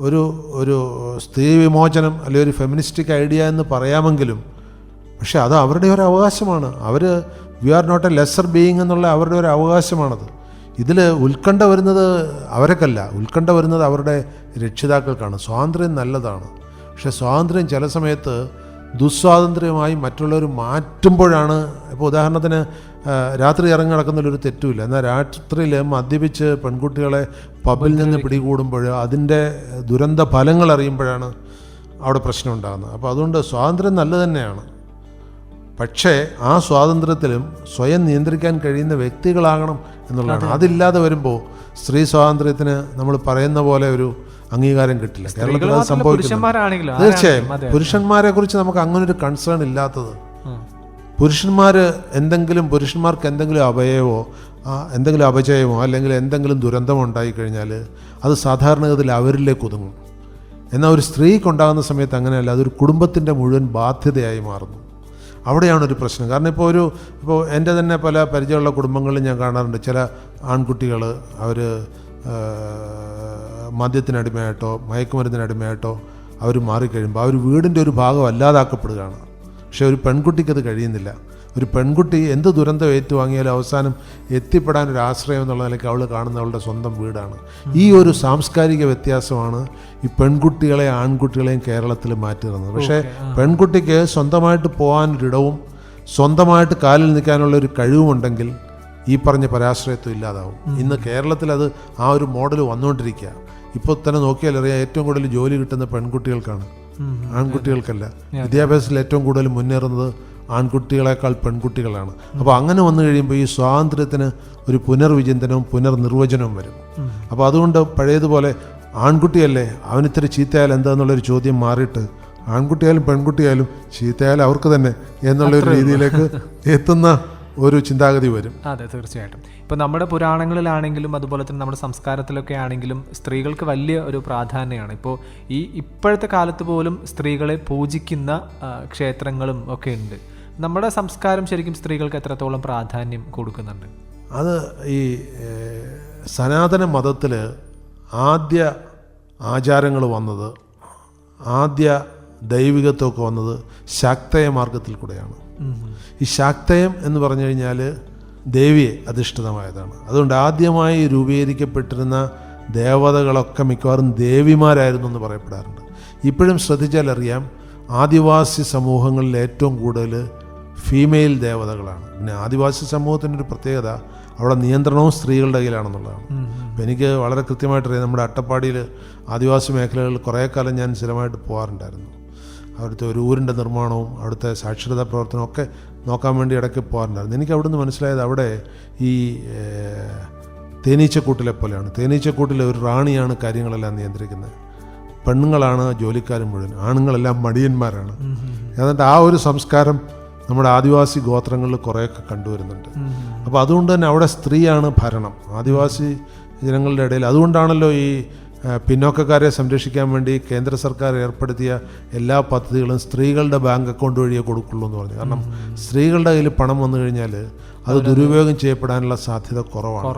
ഒരു ഒരു സ്ത്രീ വിമോചനം അല്ലെങ്കിൽ ഒരു ഫെമിനിസ്റ്റിക് ഐഡിയ എന്ന് പറയാമെങ്കിലും പക്ഷെ അത് അവരുടെ ഒരു അവകാശമാണ്. അവർ we are not a lesser being എന്നുള്ള അവരുടെ ഒരു അവകാശമാണത്. ഇതിൽ ഉത്കണ്ഠ വരുന്നത് അവരൊക്കല്ല ഉത്കണ്ഠ വരുന്നത് അവരുടെ രക്ഷിതാക്കൾക്കാണ്. സ്വാതന്ത്ര്യം നല്ലതാണ്. പക്ഷേ സ്വാതന്ത്ര്യം ചില സമയത്ത് ദുസ്വാതന്ത്ര്യമായി മറ്റുള്ളവർ മാറ്റുമ്പോഴാണ്. ഇപ്പോൾ ഉദാഹരണത്തിന് രാത്രി ഇറങ്ങി നടക്കുന്നതിലൊരു തെറ്റുമില്ല. എന്നാൽ രാത്രിയിൽ മദ്യപിച്ച് പെൺകുട്ടികളെ പബിൽ നിന്ന് പിടികൂടുമ്പോൾ അതിന്റെ ദുരന്ത ഫലങ്ങൾ അറിയുമ്പോഴാണ് അവിടെ പ്രശ്നം ഉണ്ടാകുന്നത്. അപ്പോൾ അതുകൊണ്ട് സ്വാതന്ത്ര്യം നല്ലത് തന്നെയാണ്. പക്ഷേ ആ സ്വാതന്ത്ര്യത്തിലും സ്വയം നിയന്ത്രിക്കാൻ കഴിയുന്ന വ്യക്തികളാകണം എന്നുള്ളതാണ്. അതില്ലാതെ വരുമ്പോൾ സ്ത്രീ സ്വാതന്ത്ര്യത്തിന് നമ്മൾ പറയുന്ന പോലെ ഒരു അംഗീകാരം കിട്ടില്ല. കേരളത്തിൽ അത് സംഭവിക്കുന്നു തീർച്ചയായും. പുരുഷന്മാരെ കുറിച്ച് നമുക്ക് അങ്ങനെ ഒരു കൺസേൺ ഇല്ലാത്തത് പുരുഷന്മാർ എന്തെങ്കിലും പുരുഷന്മാർക്ക് എന്തെങ്കിലും അപയമോ എന്തെങ്കിലും അപജയമോ അല്ലെങ്കിൽ എന്തെങ്കിലും ദുരന്തമോ ഉണ്ടായിക്കഴിഞ്ഞാൽ അത് സാധാരണഗതിയിൽ അവരിലേക്ക് ഒതുങ്ങും. എന്നാൽ ഒരു സ്ത്രീക്ക് ഉണ്ടാകുന്ന സമയത്ത് അങ്ങനെയല്ല. അതൊരു കുടുംബത്തിന്റെ മുഴുവൻ ബാധ്യതയായി മാറുന്നു. അവിടെയാണ് ഒരു പ്രശ്നം. കാരണം ഇപ്പോൾ ഒരു ഇപ്പോൾ എന്റെ തന്നെ പല പരിചയമുള്ള കുടുംബങ്ങളിൽ ഞാൻ കാണാറുണ്ട്. ചില ആൺകുട്ടികൾ അവർ മദ്യത്തിനടിമയായിട്ടോ മയക്കുമരുന്നിനടിമയായിട്ടോ അവർ മാറിക്കഴിയുമ്പോൾ അവർ വീടിന്റെ ഒരു ഭാഗം അല്ലാതാക്കപ്പെടുകയാണ്. പക്ഷേ ഒരു പെൺകുട്ടിക്കത് കഴിയുന്നില്ല. ഒരു പെൺകുട്ടി എന്ത് ദുരന്തം ഏറ്റുവാങ്ങിയാലും അവസാനം എത്തിപ്പെടാൻ ഒരു ആശ്രയം എന്നുള്ള നിലയ്ക്ക് അവൾ കാണുന്ന അവളുടെ സ്വന്തം വീടാണ്. ഈ ഒരു സാംസ്കാരിക വ്യത്യാസമാണ് ഈ പെൺകുട്ടികളെ ആൺകുട്ടികളെയും കേരളത്തിൽ മാറ്റി തന്നത് പക്ഷേ പെൺകുട്ടിക്ക് സ്വന്തമായിട്ട് പോകാനൊരിടവും സ്വന്തമായിട്ട് കാലിൽ നിൽക്കാനുള്ള ഒരു കഴിവുമുണ്ടെങ്കിൽ ഈ പറഞ്ഞ പരാശ്രയത്വം ഇല്ലാതാവും. ഇന്ന് കേരളത്തിൽ അത് ആ ഒരു മോഡൽ വന്നുകൊണ്ടിരിക്കുക. ഇപ്പോൾ തന്നെ നോക്കിയാൽ അറിയാം ഏറ്റവും കൂടുതൽ ജോലി കിട്ടുന്ന പെൺകുട്ടികൾക്കാണ്. ആൺകുട്ടികൾക്കല്ല. വിദ്യാഭ്യാസത്തിൽ ഏറ്റവും കൂടുതൽ മുന്നേറുന്നത് ആൺകുട്ടികളെക്കാൾ പെൺകുട്ടികളാണ്. അപ്പോൾ അങ്ങനെ വന്നു കഴിയുമ്പോൾ ഈ സ്വാതന്ത്ര്യത്തിന് ഒരു പുനർവിചിന്തനവും പുനർനിർവചനവും വരും. അപ്പോൾ അതുകൊണ്ട് പഴയതുപോലെ ആൺകുട്ടിയല്ലേ അവനിത്തിരി ചീത്തയാൽ എന്താന്നുള്ളൊരു ചോദ്യം മാറിയിട്ട് ആൺകുട്ടിയായാലും പെൺകുട്ടിയായാലും ചീത്തയായാലും അവർക്ക് തന്നെ എന്നുള്ളൊരു രീതിയിലേക്ക് എത്തുന്ന ഒരു ചിന്താഗതി വരും. അതെ തീർച്ചയായിട്ടും. ഇപ്പം നമ്മുടെ പുരാണങ്ങളിലാണെങ്കിലും അതുപോലെ തന്നെ നമ്മുടെ സംസ്കാരത്തിലൊക്കെ ആണെങ്കിലും സ്ത്രീകൾക്ക് വലിയ ഒരു പ്രാധാന്യമാണ്. ഇപ്പോൾ ഈ ഇപ്പോഴത്തെ കാലത്ത് പോലും സ്ത്രീകളെ പൂജിക്കുന്ന ക്ഷേത്രങ്ങളും ഒക്കെ ഉണ്ട്. നമ്മുടെ സംസ്കാരം ശരിക്കും സ്ത്രീകൾക്ക് എത്രത്തോളം പ്രാധാന്യം കൊടുക്കുന്നുണ്ട്? അത് ഈ സനാതന മതത്തിൽ ആദ്യ ആചാരങ്ങൾ വന്നത് ആദ്യ ദൈവികത്വമൊക്കെ വന്നത് ശാക്തയ മാർഗത്തിൽ കൂടെയാണ്. ഈ ശാക്തയം എന്ന് പറഞ്ഞു കഴിഞ്ഞാൽ ദേവിയെ അധിഷ്ഠിതമായതാണ്. അതുകൊണ്ട് ആദ്യമായി രൂപീകരിക്കപ്പെട്ടിരുന്ന ദേവതകളൊക്കെ മിക്കവാറും ദേവിമാരായിരുന്നു എന്ന് പറയപ്പെടാറുണ്ട്. ഇപ്പോഴും ശ്രദ്ധിച്ചാൽ അറിയാം ആദിവാസി സമൂഹങ്ങളിൽ ഏറ്റവും കൂടുതൽ ഫീമെയിൽ ദേവതകളാണ്. പിന്നെ ആദിവാസി സമൂഹത്തിന്റെ ഒരു പ്രത്യേകത അവിടെ നിയന്ത്രണവും സ്ത്രീകളുടെ കയ്യിലാണെന്നുള്ളതാണ്. അപ്പം എനിക്ക് വളരെ കൃത്യമായിട്ട് അറിയാം നമ്മുടെ അട്ടപ്പാടിയിൽ ആദിവാസി മേഖലകളിൽ കുറേ കാലം ഞാൻ സ്ഥിരമായിട്ട് പോകാറുണ്ടായിരുന്നു. അവിടുത്തെ ഒരു ഊരിന്റെ നിർമ്മാണവും അവിടുത്തെ സാക്ഷരതാ പ്രവർത്തനവും ഒക്കെ നോക്കാൻ വേണ്ടി ഇടയ്ക്ക് പോകാറുണ്ടായിരുന്നു. എനിക്ക് അവിടുന്ന് മനസ്സിലായത് അവിടെ ഈ തേനീച്ചക്കൂട്ടിലെ പോലെയാണ്. തേനീച്ചക്കൂട്ടിലെ ഒരു റാണിയാണ് കാര്യങ്ങളെല്ലാം നിയന്ത്രിക്കുന്നത്. പെണ്ണുങ്ങളാണ് ജോലിക്കാരും മുഴുവൻ ആണുങ്ങളെല്ലാം മടിയന്മാരാണ്. ഏതാണ്ട് ആ ഒരു സംസ്കാരം നമ്മുടെ ആദിവാസി ഗോത്രങ്ങളിൽ കുറേയൊക്കെ കണ്ടുവരുന്നുണ്ട്. അപ്പോൾ അതുകൊണ്ട് തന്നെ അവിടെ സ്ത്രീയാണ് ഭരണം. ആദിവാസി ജനങ്ങളുടെ ഇടയിൽ. അതുകൊണ്ടാണല്ലോ ഈ പിന്നോക്കക്കാരെ സംരക്ഷിക്കാൻ വേണ്ടി കേന്ദ്ര സർക്കാർ ഏർപ്പെടുത്തിയ എല്ലാ പദ്ധതികളും സ്ത്രീകളുടെ ബാങ്ക് അക്കൗണ്ട് വഴിയേ കൊടുക്കുള്ളൂ എന്ന് പറഞ്ഞു. കാരണം സ്ത്രീകളുടെ കയ്യിൽ പണം വന്നു കഴിഞ്ഞാൽ അത് ദുരുപയോഗം ചെയ്യപ്പെടാനുള്ള സാധ്യത കുറവാണ്.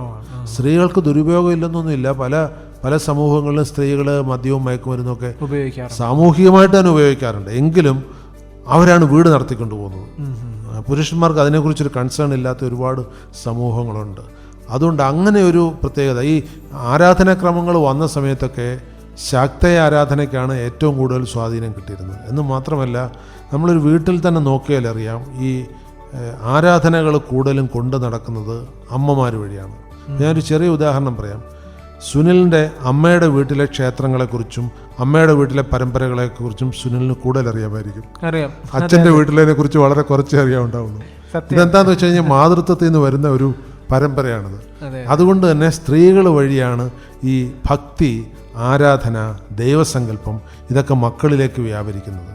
സ്ത്രീകൾക്ക് ദുരുപയോഗം ഇല്ലെന്നൊന്നുമില്ല. പല പല സമൂഹങ്ങളിലും സ്ത്രീകൾ മദ്യവും മയക്കുമരുന്നൊക്കെ സാമൂഹികമായിട്ട് തന്നെ ഉപയോഗിക്കാറുണ്ട്. എങ്കിലും അവരാണ് വീട് നടത്തിക്കൊണ്ടു പോകുന്നത്. പുരുഷന്മാർക്ക് അതിനെക്കുറിച്ചൊരു കൺസേൺ ഇല്ലാത്ത ഒരുപാട് സമൂഹങ്ങളുണ്ട്. അതുകൊണ്ട് അങ്ങനെ ഒരു പ്രത്യേകത. ഈ ആരാധനാക്രമങ്ങൾ വന്ന സമയത്തൊക്കെ ശാക്തയ ആരാധനയ്ക്കാണ് ഏറ്റവും കൂടുതൽ സ്വാധീനം കിട്ടിയിരുന്നത്. എന്ന് മാത്രമല്ല നമ്മളൊരു വീട്ടിൽ തന്നെ നോക്കിയാൽ അറിയാം ഈ ആരാധനകൾ കൂടുതലും കൊണ്ടു നടക്കുന്നത് അമ്മമാർ വഴിയാണ്. ഞാനൊരു ചെറിയ ഉദാഹരണം പറയാം. സുനിലിന്റെ അമ്മയുടെ വീട്ടിലെ ക്ഷേത്രങ്ങളെക്കുറിച്ചും അമ്മയുടെ വീട്ടിലെ പരമ്പരകളെക്കുറിച്ചും സുനിലിന് കൂടുതൽ അറിയാമായിരിക്കും. അറിയാം. അച്ഛന്റെ വീട്ടിലെ കുറിച്ച് വളരെ കുറച്ചേ അറിയാവുണ്ടാവുള്ളൂ. ഇതെന്താന്ന് വെച്ച് കഴിഞ്ഞാൽ മാതൃത്വത്തിൽ നിന്ന് വരുന്ന ഒരു പരമ്പരയാണിത്. അതെ. അതുകൊണ്ട് തന്നെ സ്ത്രീകൾ വഴിയാണ് ഈ ഭക്തി ആരാധന ദൈവസങ്കല്പം ഇതൊക്കെ മക്കളിലേക്ക് വ്യാപരിക്കുന്നത്.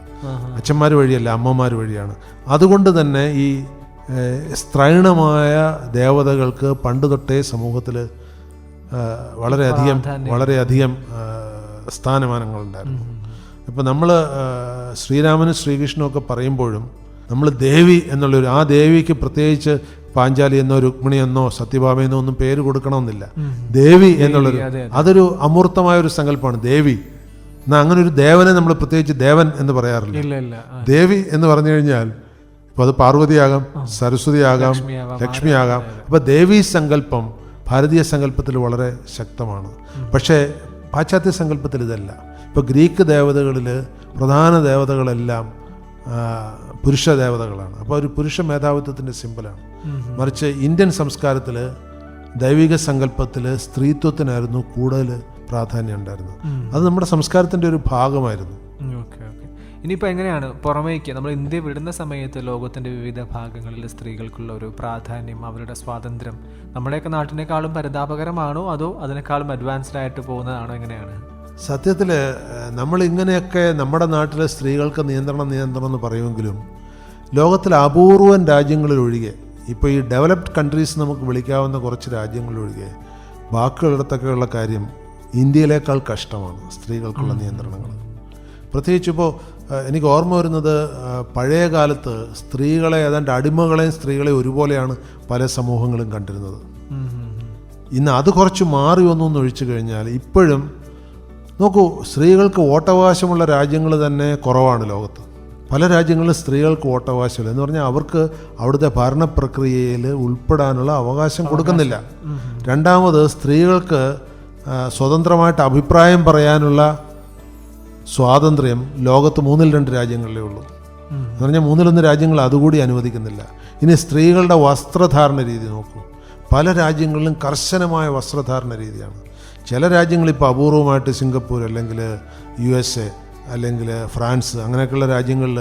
അച്ഛന്മാർ വഴിയല്ല അമ്മമാർ വഴിയാണ്. അതുകൊണ്ട് തന്നെ ഈ സ്ത്രൈണമായ ദേവതകൾക്ക് പണ്ട് തൊട്ടേ സമൂഹത്തിൽ വളരെയധികം വളരെയധികം സ്ഥാനമാനങ്ങളുണ്ടായിരുന്നു. ഇപ്പം നമ്മൾ ശ്രീരാമനും ശ്രീകൃഷ്ണനും ഒക്കെ പറയുമ്പോഴും നമ്മൾ ദേവി എന്നുള്ളൊരു ആ ദേവിക്ക് പ്രത്യേകിച്ച് പാഞ്ചാലി എന്നോ രുക്മിണി എന്നോ സത്യഭാമ എന്നോ ഒന്നും പേര് കൊടുക്കണമെന്നില്ല. ദേവി എന്നുള്ളൊരു അതെ, അതൊരു അമൂർത്തമായ ഒരു സങ്കല്പമാണ്. ദേവി. എന്നാൽ അങ്ങനെ ഒരു ദേവനെ നമ്മൾ പ്രത്യേകിച്ച് ദേവൻ എന്ന് പറയാറില്ല. ദേവി എന്ന് പറഞ്ഞു കഴിഞ്ഞാൽ ഇപ്പോൾ അത് പാർവതിയാകാം സരസ്വതിയാകാം ലക്ഷ്മിയാകാം, അപ്പോൾ ദേവി സങ്കല്പം ഭാരതീയ സങ്കല്പത്തിൽ വളരെ ശക്തമാണ്. പക്ഷേ പാശ്ചാത്യ സങ്കല്പത്തിൽ ഇതല്ല. ഇപ്പോൾ ഗ്രീക്ക് ദേവതകളിൽ പ്രധാന ദേവതകളെല്ലാം പുരുഷ ദേവതകളാണ് അപ്പോൾ ഒരു പുരുഷ മേധാവിത്വത്തിന്റെ സിമ്പിളാണ് മറിച്ച് ഇന്ത്യൻ സംസ്കാരത്തിൽ ദൈവിക സങ്കല്പത്തിൽ സ്ത്രീത്വത്തിനായിരുന്നു കൂടുതൽ പ്രാധാന്യം ഉണ്ടായിരുന്നത്. അത് നമ്മുടെ സംസ്കാരത്തിന്റെ ഒരു ഭാഗമായിരുന്നു. ഉം, ഓക്കെ ഓക്കെ. ഇനിയിപ്പോൾ എങ്ങനെയാണ് പുറമേക്ക് നമ്മൾ ഇന്ത്യ വിടുന്ന സമയത്ത് ലോകത്തിന്റെ വിവിധ ഭാഗങ്ങളിൽ സ്ത്രീകൾക്കുള്ള ഒരു പ്രാധാന്യം അവരുടെ സ്വാതന്ത്ര്യം നമ്മുടെയൊക്കെ നാട്ടിനേക്കാളും പരിതാപകരമാണോ അതോ അതിനേക്കാളും അഡ്വാൻസ്ഡ് ആയിട്ട് പോകുന്നതാണോ എങ്ങനെയാണ്? സത്യത്തിൽ നമ്മളിങ്ങനെയൊക്കെ നമ്മുടെ നാട്ടിലെ സ്ത്രീകൾക്ക് നിയന്ത്രണം നിയന്ത്രണം എന്ന് പറയുമെങ്കിലും ലോകത്തിലെ അപൂർവം രാജ്യങ്ങളിലൊഴികെ ഇപ്പോൾ ഈ ഡെവലപ്ഡ് കൺട്രീസ് നമുക്ക് വിളിക്കാവുന്ന കുറച്ച് രാജ്യങ്ങളിലൊഴികെ ബാക്കിയുള്ളിടത്തൊക്കെയുള്ള കാര്യം ഇന്ത്യയിലേക്കാൾ കഷ്ടമാണ് സ്ത്രീകൾക്കുള്ള നിയന്ത്രണങ്ങൾ പ്രത്യേകിച്ച് ഇപ്പോൾ എനിക്ക് ഓർമ്മ വരുന്നത് പഴയ കാലത്ത് സ്ത്രീകളെ ഏതാണ്ട് അടിമകളെയും സ്ത്രീകളെ ഒരുപോലെയാണ് പല സമൂഹങ്ങളും കണ്ടിരുന്നത്. ഇന്ന് അത് കുറച്ച് മാറി വന്നു എന്ന് ഒഴിച്ചു കഴിഞ്ഞാൽ ഇപ്പോഴും നോക്കൂ സ്ത്രീകൾക്ക് വോട്ടവകാശമുള്ള രാജ്യങ്ങൾ തന്നെ കുറവാണ് ലോകത്ത്. പല രാജ്യങ്ങളിലും സ്ത്രീകൾക്ക് വോട്ടവകാശമില്ല. എന്ന് പറഞ്ഞാൽ അവർക്ക് അവിടുത്തെ ഭരണ പ്രക്രിയയിൽ ഉൾപ്പെടാനുള്ള അവകാശം കൊടുക്കുന്നില്ല. രണ്ടാമത് സ്ത്രീകൾക്ക് സ്വതന്ത്രമായിട്ട് അഭിപ്രായം പറയാനുള്ള സ്വാതന്ത്ര്യം ലോകത്ത് മൂന്നിൽ രണ്ട് രാജ്യങ്ങളിലേ ഉള്ളൂ. എന്ന് പറഞ്ഞാൽ മൂന്നിലൊന്ന് രാജ്യങ്ങൾ അതുകൂടി അനുവദിക്കുന്നില്ല. ഇനി സ്ത്രീകളുടെ വസ്ത്രധാരണ രീതി നോക്കൂ. പല രാജ്യങ്ങളിലും കർശനമായ വസ്ത്രധാരണ രീതിയാണ്. ചില രാജ്യങ്ങൾ ഇപ്പോൾ അപൂർവമായിട്ട് സിംഗപ്പൂർ അല്ലെങ്കിൽ യു എസ് എ അല്ലെങ്കിൽ ഫ്രാൻസ് അങ്ങനെയൊക്കെയുള്ള രാജ്യങ്ങളിൽ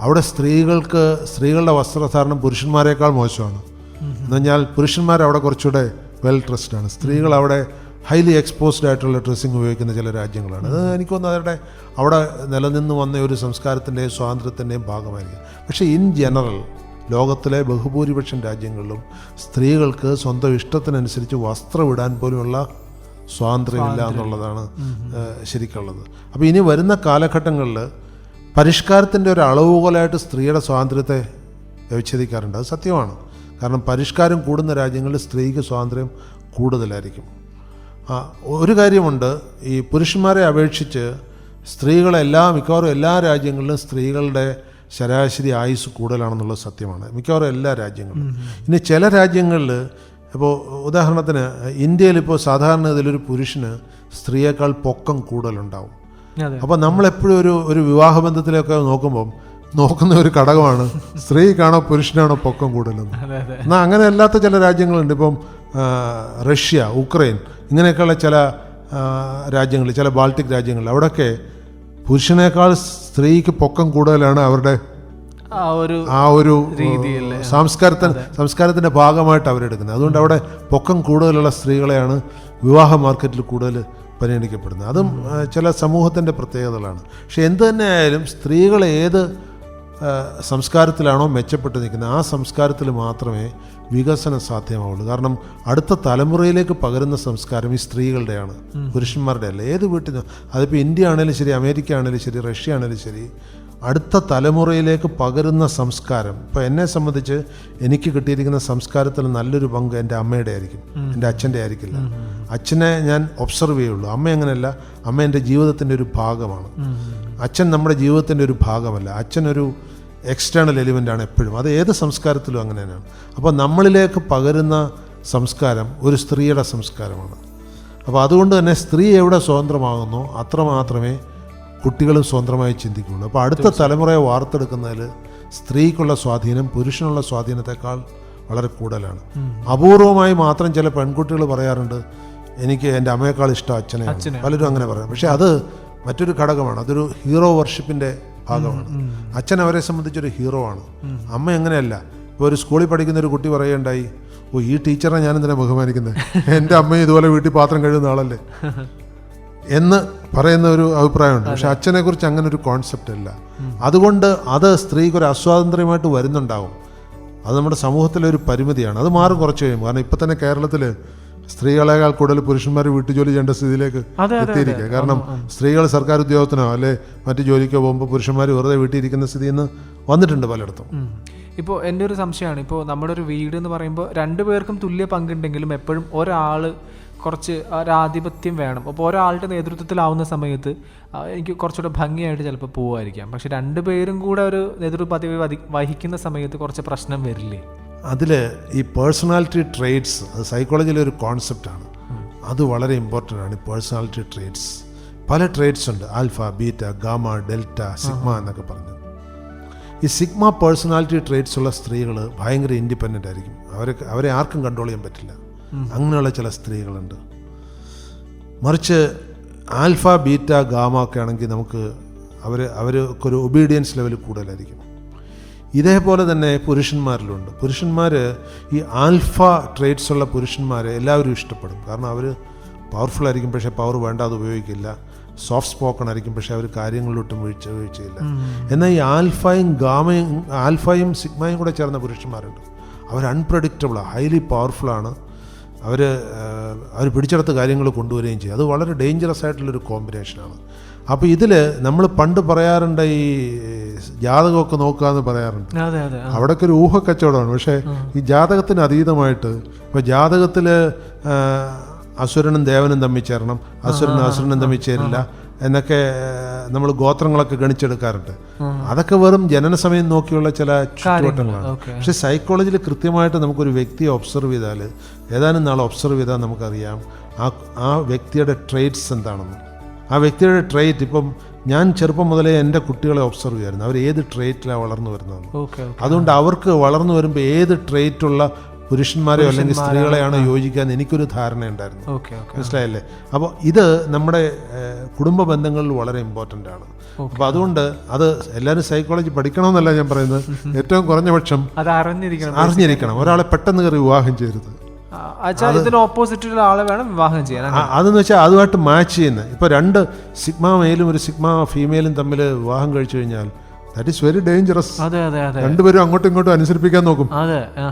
അവിടെ സ്ത്രീകൾക്ക് സ്ത്രീകളുടെ വസ്ത്രധാരണം പുരുഷന്മാരെക്കാൾ മോശമാണ്. എന്ന് പറഞ്ഞാൽ പുരുഷന്മാർ അവിടെ കുറച്ചുകൂടെ വെൽ ഡ്രസ്ഡ് ആണ്. സ്ത്രീകൾ അവിടെ ഹൈലി എക്സ്പോസ്ഡ് ആയിട്ടുള്ള ഡ്രസ്സിങ് ഉപയോഗിക്കുന്ന ചില രാജ്യങ്ങളാണ്. അത് എനിക്കൊന്നും അവരുടെ അവിടെ നിലനിന്ന് വന്ന ഒരു സംസ്കാരത്തിന്റെയും സ്വാതന്ത്ര്യത്തിന്റെയും ഭാഗമായിരിക്കും. പക്ഷേ ഇൻ ജനറൽ ലോകത്തിലെ ബഹുഭൂരിപക്ഷം രാജ്യങ്ങളിലും സ്ത്രീകൾക്ക് സ്വന്തം ഇഷ്ടത്തിനനുസരിച്ച് വസ്ത്രം ഇടാൻ പോലുമുള്ള സ്വാതന്ത്ര്യമില്ല എന്നുള്ളതാണ് ശരിക്കുള്ളത്. അപ്പോൾ ഇനി വരുന്ന കാലഘട്ടങ്ങളിൽ പരിഷ്കാരത്തിന്റെ ഒരു അളവുകോലായിട്ട് സ്ത്രീയുടെ സ്വാതന്ത്ര്യത്തെ വ്യവച്ഛേദിക്കാറുണ്ട് അത് സത്യമാണ്. കാരണം പരിഷ്കാരം കൂടുന്ന രാജ്യങ്ങളിൽ സ്ത്രീക്ക് സ്വാതന്ത്ര്യം കൂടുതലായിരിക്കും. ഒരു കാര്യമുണ്ട്. ഈ പുരുഷന്മാരെ അപേക്ഷിച്ച് സ്ത്രീകളെല്ലാ മിക്കവാറും എല്ലാ രാജ്യങ്ങളിലും സ്ത്രീകളുടെ ശരാശരി ആയുസ് കൂടുതലാണെന്നുള്ളത് സത്യമാണ്. മിക്കവാറും എല്ലാ രാജ്യങ്ങളിലും. ഇനി ചില രാജ്യങ്ങളിൽ ഇപ്പോൾ ഉദാഹരണത്തിന് ഇന്ത്യയിൽ ഇപ്പോൾ സാധാരണ ഇതിലൊരു പുരുഷന് സ്ത്രീയേക്കാൾ പൊക്കം കൂടുതലുണ്ടാവും. അപ്പോൾ നമ്മളെപ്പോഴും ഒരു ഒരു വിവാഹബന്ധത്തിലൊക്കെ നോക്കുമ്പം നോക്കുന്ന ഒരു ഘടകമാണ് സ്ത്രീക്കാണോ പുരുഷനാണോ പൊക്കം കൂടുതലെന്ന് അതെ എന്നാൽ അങ്ങനെ അല്ലാത്ത ചില രാജ്യങ്ങളുണ്ട്. ഇപ്പം റഷ്യ ഉക്രൈൻ ഇങ്ങനെയൊക്കെയുള്ള ചില രാജ്യങ്ങൾ ചില ബാൾട്ടിക് രാജ്യങ്ങൾ അവിടെയൊക്കെ പുരുഷനേക്കാൾ സ്ത്രീക്ക് പൊക്കം കൂടുതലാണ് അവരുടെ ആ ഒരു ആ ഒരു? സംസ്കാരത്തിന് സംസ്കാരത്തിന്റെ ഭാഗമായിട്ട് അവരെടുക്കുന്നത്. അതുകൊണ്ട് അവിടെ പൊക്കം കൂടുതലുള്ള സ്ത്രീകളെയാണ് വിവാഹ മാർക്കറ്റിൽ കൂടുതൽ പരിഗണിക്കപ്പെടുന്നത്. അതും ചില സമൂഹത്തിന്റെ പ്രത്യേകതകളാണ്. പക്ഷെ എന്ത് തന്നെ ആയാലും സ്ത്രീകൾ ഏത് സംസ്കാരത്തിലാണോ മെച്ചപ്പെട്ട് നിൽക്കുന്നത് ആ സംസ്കാരത്തിൽ മാത്രമേ വികസനം സാധ്യമാവുള്ളൂ. കാരണം അടുത്ത തലമുറയിലേക്ക് പകരുന്ന സംസ്കാരം ഈ സ്ത്രീകളുടെയാണ് പുരുഷന്മാരുടെ അല്ല ഏത് വീട്ടിൽ അതിപ്പോൾ ഇന്ത്യ ആണെങ്കിലും ശരി അമേരിക്ക ആണെങ്കിലും ശരി റഷ്യ ആണെങ്കിലും ശരി അടുത്ത തലമുറയിലേക്ക് പകരുന്ന സംസ്കാരം. ഇപ്പോൾ എന്നെ സംബന്ധിച്ച് എനിക്ക് കിട്ടിയിരിക്കുന്ന സംസ്കാരത്തിൽ നല്ലൊരു പങ്ക് എന്റെ അമ്മയുടെ ആയിരിക്കും. എന്റെ അച്ഛന്റെ ആയിരിക്കില്ല. അച്ഛനെ ഞാൻ ഒബ്സർവ് ചെയ്യുള്ളൂ. അമ്മ അങ്ങനെയല്ല. അമ്മ എന്റെ ജീവിതത്തിന്റെ ഒരു ഭാഗമാണ്. അച്ഛൻ നമ്മുടെ ജീവിതത്തിന്റെ ഒരു ഭാഗമല്ല. അച്ഛനൊരു എക്സ്റ്റേണൽ എലിമെന്റാണ് എപ്പോഴും. അത് ഏത് സംസ്കാരത്തിലും അങ്ങനെ തന്നെയാണ്. അപ്പോൾ നമ്മളിലേക്ക് പകരുന്ന സംസ്കാരം ഒരു സ്ത്രീയുടെ സംസ്കാരമാണ്. അപ്പോൾ അതുകൊണ്ട് തന്നെ സ്ത്രീ എവിടെ സ്വതന്ത്രമാകുന്നോ? അത്ര മാത്രമേ കുട്ടികളും സ്വതന്ത്രമായി ചിന്തിക്കുകയുള്ളൂ അപ്പോൾ അടുത്ത തലമുറയെ വാർത്തെടുക്കുന്നതിൽ സ്ത്രീക്കുള്ള സ്വാധീനം പുരുഷനുള്ള സ്വാധീനത്തെക്കാൾ വളരെ കൂടുതലാണ്. അപൂർവമായി മാത്രം ചില പെൺകുട്ടികൾ പറയാറുണ്ട് എനിക്ക് എന്റെ അമ്മയെക്കാൾ ഇഷ്ടം അച്ഛനെ. പലരും അങ്ങനെ പറയാം പക്ഷേ അത് മറ്റൊരു ഘടകമാണ്. അതൊരു ഹീറോ വർഷിപ്പിന്റെ ഭാഗമാണ്. അച്ഛൻ അവരെ സംബന്ധിച്ചൊരു ഹീറോ ആണ്. അമ്മ എങ്ങനെയല്ല? ഇപ്പോൾ ഒരു സ്കൂളിൽ പഠിക്കുന്ന ഒരു കുട്ടി പറയുകയുണ്ടായി ഓ ഈ ടീച്ചറെ ഞാൻ എന്തിനാ ബഹുമാനിക്കുന്നത് എന്റെ അമ്മയും ഇതുപോലെ വീട്ടിൽ പാത്രം കഴുകുന്ന ആളല്ലേ? എന്ന് പറയുന്ന ഒരു അഭിപ്രായമുണ്ട്. പക്ഷെ അച്ഛനെ കുറിച്ച് അങ്ങനെ ഒരു കോൺസെപ്റ്റ് അല്ല അതുകൊണ്ട് അത് സ്ത്രീക്ക് ഒരു അസ്വാതന്ത്ര്യമായിട്ട് വരുന്നുണ്ടാവും. അത് നമ്മുടെ സമൂഹത്തിലെ ഒരു പരിമിതിയാണ്. അത് മാറും കുറച്ച് കഴിയുമ്പോൾ. കാരണം ഇപ്പം തന്നെ കേരളത്തിൽ സ്ത്രീകളെക്കാൾ കൂടുതൽ പുരുഷന്മാർ വീട്ടുജോലി ചെയ്യേണ്ട സ്ഥിതിയിലേക്ക് എത്തിയിരിക്കുക കാരണം സ്ത്രീകൾ സർക്കാർ ഉദ്യോഗത്തിനോ അല്ലെ മറ്റു ജോലിക്കോ പോകുമ്പോൾ പുരുഷന്മാർ വെറുതെ വീട്ടിൽ ഇരിക്കുന്ന സ്ഥിതി ഇന്ന് വന്നിട്ടുണ്ട് പലയിടത്തും. ഇപ്പോൾ എന്റെ ഒരു സംശയമാണ്. ഇപ്പോൾ നമ്മുടെ ഒരു വീട് എന്ന് പറയുമ്പോൾ രണ്ടു പേർക്കും തുല്യ പങ്കുണ്ടെങ്കിലും എപ്പോഴും ഒരാൾ കുറച്ച് ഒരാധിപത്യം വേണം. അപ്പോൾ ഒരാളുടെ നേതൃത്വത്തിലാവുന്ന സമയത്ത് എനിക്ക് കുറച്ചുകൂടെ ഭംഗിയായിട്ട് ചിലപ്പോൾ പോവുമായിരിക്കാം പക്ഷെ രണ്ട് പേരും കൂടെ ഒരു നേതൃത്വ പദവി വഹിക്കുന്ന സമയത്ത് കുറച്ച് പ്രശ്നം വരില്ലേ? അതിൽ ഈ പേഴ്സണാലിറ്റി ട്രേഡ്സ് അത് സൈക്കോളജിയിലെ ഒരു കോൺസെപ്റ്റാണ് അത് വളരെ ഇമ്പോർട്ടന്റ് ആണ് ഈ പേഴ്സണാലിറ്റി ട്രേഡ്സ്. പല ട്രേഡ്സ് ഉണ്ട് alpha beta gamma delta sigma എന്നൊക്കെ പറഞ്ഞു. ഈ സിഗ്മ പേഴ്സണാലിറ്റി ട്രേഡ്സ് ഉള്ള സ്ത്രീകൾ ഭയങ്കര ഇൻഡിപെൻഡന്റ് ആയിരിക്കും. അവരെ അവരെ ആർക്കും കൺട്രോൾ ചെയ്യാൻ പറ്റില്ല. അങ്ങനെയുള്ള ചില സ്ത്രീകളുണ്ട്. മറിച്ച് ആൽഫ ബീറ്റ ഗാമ ഒക്കെ ആണെങ്കിൽ നമുക്ക് അവർ അവർക്കൊരു ഒബീഡിയൻസ് ലെവൽ കൂടുതലായിരിക്കും. ഇതേപോലെ തന്നെ പുരുഷന്മാരിലുണ്ട്. പുരുഷന്മാർ ഈ ആൽഫ ട്രേറ്റ്സ് ഉള്ള പുരുഷന്മാരെ എല്ലാവരും ഇഷ്ടപ്പെടും. കാരണം അവർ പവർഫുൾ ആയിരിക്കും പക്ഷേ പവർ വേണ്ട അത് ഉപയോഗിക്കില്ല. സോഫ്റ്റ് സ്പോക്കൺ ആയിരിക്കും പക്ഷേ അവർ കാര്യങ്ങളിലോട്ടും വീഴ്ച വീഴ്ചയില്ല. എന്നാൽ ഈ ആൽഫയും ഗാമയും ആൽഫയും സിഗ്മയും കൂടെ ചേർന്ന പുരുഷന്മാരുണ്ട്. അവർ അൺപ്രഡിക്റ്റബിളാണ് ഹൈലി പവർഫുള്ളാണ് അവർ അവർ പിടിച്ചെടുത്ത കാര്യങ്ങൾ കൊണ്ടുവരികയും ചെയ്യും. അത് വളരെ ഡേഞ്ചറസ് ആയിട്ടുള്ളൊരു കോമ്പിനേഷനാണ് അപ്പോൾ ഇതിൽ നമ്മൾ പണ്ട് പറയാറുണ്ട് ഈ ജാതകമൊക്കെ നോക്കുക എന്ന് പറയാറുണ്ട്. അവിടെയൊക്കെ ഒരു ഊഹക്കച്ചവടമാണ്. പക്ഷേ ഈ ജാതകത്തിന് അതീതമായിട്ട് ഇപ്പോൾ ജാതകത്തിൽ അസുരനും ദേവനും തമ്മിൽ ചേരണം അസുരനും അസുരനും തമ്മിൽ ചേരില്ല. എന്നൊക്കെ നമ്മൾ ഗോത്രങ്ങളൊക്കെ ഗണിച്ചെടുക്കാറുണ്ട്. അതൊക്കെ വെറും ജനന സമയം നോക്കിയുള്ള ചില ചുറ്റുവട്ടങ്ങളാണ്. പക്ഷെ സൈക്കോളജിയിൽ കൃത്യമായിട്ട് നമുക്കൊരു വ്യക്തിയെ ഒബ്സർവ് ചെയ്താൽ ഏതാനും നാൾ ഒബ്സർവ് ചെയ്താൽ നമുക്കറിയാം ആ ആ വ്യക്തിയുടെ ട്രേറ്റ്സ് എന്താണെന്ന്. ആ വ്യക്തിയുടെ ട്രേറ്റ് ഇപ്പം ഞാൻ ചെറുപ്പം മുതലേ എന്റെ കുട്ടികളെ ഒബ്സർവ് ചെയ്യായിരുന്നു അവർ ഏത് ട്രേറ്റിലാണ് വളർന്നു വരുന്നതെന്ന്. ഓക്കെ അതുകൊണ്ട് അവർക്ക് വളർന്നു വരുമ്പോൾ ഏത് ട്രേറ്റുള്ള പുരുഷന്മാരെയോ അല്ലെങ്കിൽ സ്ത്രീകളെയാണോ യോജിക്കാൻ എനിക്കൊരു ധാരണ ഉണ്ടായിരുന്നു. മനസ്സിലായല്ലേ? അപ്പോൾ ഇത് നമ്മുടെ കുടുംബ ബന്ധങ്ങളിൽ വളരെ ഇമ്പോർട്ടന്റ് ആണ്. അപ്പോൾ അതുകൊണ്ട് അത് എല്ലാവരും സൈക്കോളജി പഠിക്കണമെന്നല്ല ഞാൻ പറയുന്നത്. ഏറ്റവും കുറഞ്ഞ പക്ഷം അത് അറിഞ്ഞിരിക്കണം അറിഞ്ഞിരിക്കണം. ഒരാളെ പെട്ടെന്ന് കയറി വിവാഹം ചെയ്യരുത്. ഓപ്പോസിറ്റുള്ള ആളെ വേണം വിവാഹം ചെയ്യാൻ. അതെന്ന് വെച്ചാൽ അതുമായിട്ട് മാച്ച് ചെയ്യുന്നത് ഇപ്പോൾ രണ്ട് സിഗ്മ മെയിലും ഒരു സിഗ്മ ഫീമെയിലും തമ്മിൽ വിവാഹം കഴിച്ചു കഴിഞ്ഞാൽ ദാറ്റ് ഈസ് വെരി ഡേഞ്ചറസ് രണ്ടുപേരും അങ്ങോട്ടും ഇങ്ങോട്ടും അനുസരിപ്പിക്കാൻ നോക്കും.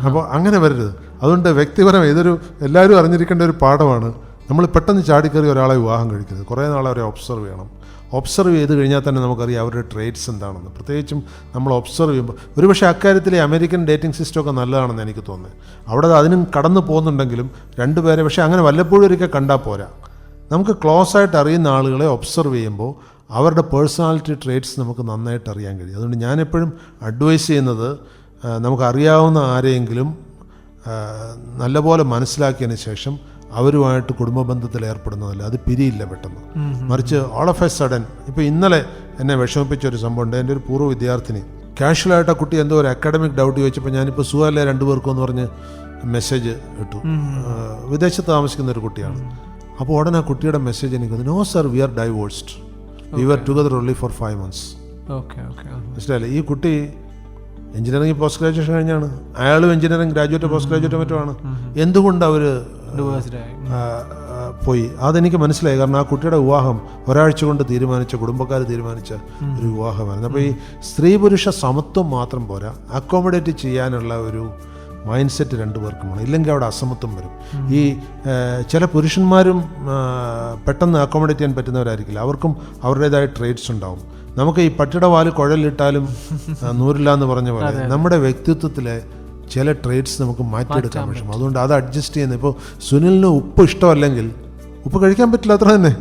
അപ്പോൾ അങ്ങനെ വരരുത്. അതുകൊണ്ട് വ്യക്തിപരം ഇതൊരു എല്ലാവരും അറിഞ്ഞിരിക്കേണ്ട ഒരു പാഠമാണ്. നമ്മൾ പെട്ടെന്ന് ചാടിക്കറി ഒരാളെ വിവാഹം കഴിക്കരുത്. കുറേ നാളെ അവരെ ഒബ്സർവ് ചെയ്യണം. ഒബ്സർവ് ചെയ്ത് കഴിഞ്ഞാൽ തന്നെ നമുക്കറിയാം അവരുടെ ട്രേഡ്സ് എന്താണെന്ന്. പ്രത്യേകിച്ചും നമ്മൾ ഒബ്സർവ് ചെയ്യുമ്പോൾ ഒരുപക്ഷെ അക്കാര്യത്തിൽ അമേരിക്കൻ ഡേറ്റിംഗ് സിസ്റ്റം ഒക്കെ നല്ലതാണെന്ന് എനിക്ക് തോന്നുന്നത്. അവിടെ അത് അതിനും കടന്നു പോകുന്നുണ്ടെങ്കിലും രണ്ടുപേരെ പക്ഷേ അങ്ങനെ വല്ലപ്പോഴും ഒരിക്കൽ കണ്ടാൽ പോരാ. നമുക്ക് ക്ലോസ് ആയിട്ട് അറിയുന്ന ആളുകളെ ഒബ്സർവ് ചെയ്യുമ്പോൾ അവരുടെ പേഴ്സണാലിറ്റി ട്രേറ്റ്സ് നമുക്ക് നന്നായിട്ട് അറിയാൻ കഴിയും. അതുകൊണ്ട് ഞാനെപ്പോഴും അഡ്വൈസ് ചെയ്യുന്നത് നമുക്കറിയാവുന്ന ആരെയെങ്കിലും നല്ലപോലെ മനസ്സിലാക്കിയതിന് ശേഷം അവരുമായിട്ട് കുടുംബ ബന്ധത്തിൽ ഏർപ്പെടുന്നതല്ല. അത് പിരിയില്ല പെട്ടെന്ന്. മറിച്ച് ഓൾ ഓഫ് എ സഡൻ ഇപ്പോൾ ഇന്നലെ എന്നെ വിഷമിപ്പിച്ച ഒരു സംഭവം ഉണ്ട്. എന്റെ ഒരു പൂർവ വിദ്യാർത്ഥിനി കാഷ്വലായിട്ട് ആ കുട്ടി എന്തോ ഒരു അക്കാഡമിക് ഡൗട്ട് ചോദിച്ചപ്പോൾ ഞാനിപ്പോൾ സുഖമല്ലേ രണ്ടുപേർക്കും എന്ന് പറഞ്ഞ് മെസ്സേജ് ഇട്ടു. വിദേശത്ത് താമസിക്കുന്ന ഒരു കുട്ടിയാണ്. അപ്പോൾ ഉടനെ ആ കുട്ടിയുടെ മെസ്സേജ് എനിക്ക് no sir we are divorced we were together only four five months മനസ്സിലായില്ലേ? ഈ കുട്ടി എഞ്ചിനീയറിംഗ് പോസ്റ്റ് ഗ്രാജുവേഷൻ കഴിഞ്ഞാണ്. അയാളും എഞ്ചിനീയറിംഗ് ഗ്രാജുവേറ്റ് പോസ്റ്റ് ഗ്രാജുവേറ്റ് മറ്റുമാണ്. എന്തുകൊണ്ട് അവർ പോയി? അതെനിക്ക് മനസ്സിലായി. കാരണം ആ കുട്ടിയുടെ വിവാഹം ഒരാഴ്ച കൊണ്ട് തീരുമാനിച്ച കുടുംബക്കാർ തീരുമാനിച്ച ഒരു വിവാഹമായിരുന്നു. അപ്പോൾ ഈ സ്ത്രീ പുരുഷ സമത്വം മാത്രം പോരാ. അക്കോമഡേറ്റ് ചെയ്യാനുള്ള ഒരു മൈൻഡ് സെറ്റ് രണ്ടുപേർക്കും വേണം. ഇല്ലെങ്കിൽ അവിടെ അസമത്വം വരും. ഈ ചില പുരുഷന്മാരും പെട്ടെന്ന് അക്കോമഡേറ്റ് ചെയ്യാൻ പറ്റുന്നവരായിരിക്കില്ല. അവർക്കും അവരുടേതായ ട്രേഡ്സ് ഉണ്ടാവും. നമുക്ക് ഈ പട്ടിയുടെ വാൽ കുഴലിട്ടാലും നൂറില്ല എന്ന് പറഞ്ഞ പോലെ നമ്മുടെ വ്യക്തിത്വത്തിലെ ചില ട്രേഡ്സ് നമുക്ക് മാറ്റിയെടുക്കാൻ പറ്റും. അതുകൊണ്ട് അത് അഡ്ജസ്റ്റ് ചെയ്യുന്നത് ഇപ്പോൾ സുനിലിന് ഉപ്പ് ഇഷ്ടമല്ലെങ്കിൽ ഉപ്പ് കഴിക്കാൻ പറ്റില്ല അത്ര തന്നെ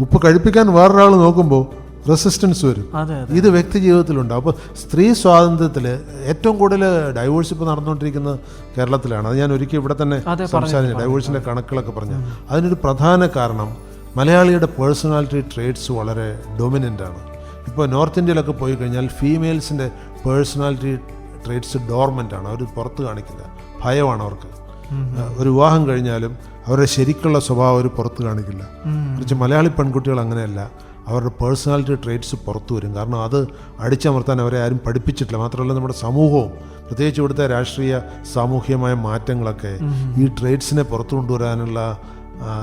ഉപ്പ് കഴിപ്പിക്കാൻ വേറൊരാൾ നോക്കുമ്പോൾ റെസിസ്റ്റൻസ് വരും. ഇത് വ്യക്തി ജീവിതത്തിലുണ്ടാവും അപ്പോൾ സ്ത്രീ സ്വാതന്ത്ര്യത്തിൽ ഏറ്റവും കൂടുതൽ ഡൈവോഴ്സ് ഇപ്പോൾ നടന്നുകൊണ്ടിരിക്കുന്നത് കേരളത്തിലാണ്. അത് ഞാൻ ഒരിക്കൽ ഇവിടെ തന്നെ സംസാരിച്ചു. ഡൈവോഴ്സിന്റെ കണക്കുകളൊക്കെ പറഞ്ഞു. അതിനൊരു പ്രധാന കാരണം മലയാളിയുടെ പേഴ്സണാലിറ്റി ട്രേഡ്സ് വളരെ ഡൊമിനന്റ് ആണ്. ഇപ്പോൾ നോർത്ത് ഇന്ത്യയിലൊക്കെ പോയി കഴിഞ്ഞാൽ ഫീമെയിൽസിന്റെ പേഴ്സണാലിറ്റി ട്രേഡ്സ് ഡോർമെന്റ് ആണ്. അവർ പുറത്ത് കാണിക്കില്ല. ഭയമാണ് അവർക്ക്. ഒരു വിവാഹം കഴിഞ്ഞാലും അവരുടെ ശരിക്കുള്ള സ്വഭാവം അവർ പുറത്ത് കാണിക്കില്ല. കുറച്ച് മലയാളി പെൺകുട്ടികൾ അങ്ങനെയല്ല. അവരുടെ പേഴ്സണാലിറ്റി ട്രേറ്റ്സ് പുറത്തു വരും. കാരണം അത് അടിച്ചമർത്താൻ അവരെ ആരും പഠിപ്പിച്ചിട്ടില്ല. മാത്രമല്ല നമ്മുടെ സമൂഹവും പ്രത്യേകിച്ച് ഇവിടുത്തെ രാഷ്ട്രീയ സാമൂഹികമായ മാറ്റങ്ങളൊക്കെ ഈ ട്രേഡ്സിനെ പുറത്തു കൊണ്ടുവരാനുള്ള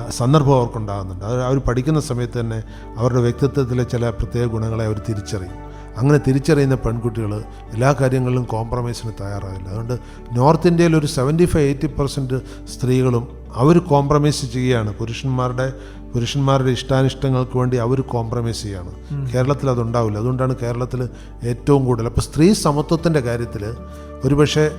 സന്ദർഭം അവർക്കുണ്ടാകുന്നുണ്ട്. അത് അവർ പഠിക്കുന്ന സമയത്ത് തന്നെ അവരുടെ വ്യക്തിത്വത്തിലെ ചില പ്രത്യേക ഗുണങ്ങളെ അവർ തിരിച്ചറിയും. അങ്ങനെ തിരിച്ചറിയുന്ന പെൺകുട്ടികൾ എല്ലാ കാര്യങ്ങളിലും കോംപ്രമൈസിന് തയ്യാറാവില്ല. അതുകൊണ്ട് നോർത്ത് ഇന്ത്യയിൽ ഒരു സെവന്റി ഫൈവ് എയ്റ്റി പെർസെന്റ് സ്ത്രീകളും അവർ കോംപ്രമൈസ് ചെയ്യുകയാണ്. പുരുഷന്മാരുടെ പുരുഷന്മാരുടെ ഇഷ്ടാനിഷ്ടങ്ങൾക്ക് വേണ്ടി അവർ കോംപ്രമൈസ് ചെയ്യാണ് കേരളത്തിൽ അതുണ്ടാവില്ല. അതുകൊണ്ടാണ് കേരളത്തിൽ ഏറ്റവും കൂടുതൽ അപ്പോൾ സ്ത്രീ സമത്വത്തിന്റെ കാര്യത്തിൽ ഒരുപക്ഷെ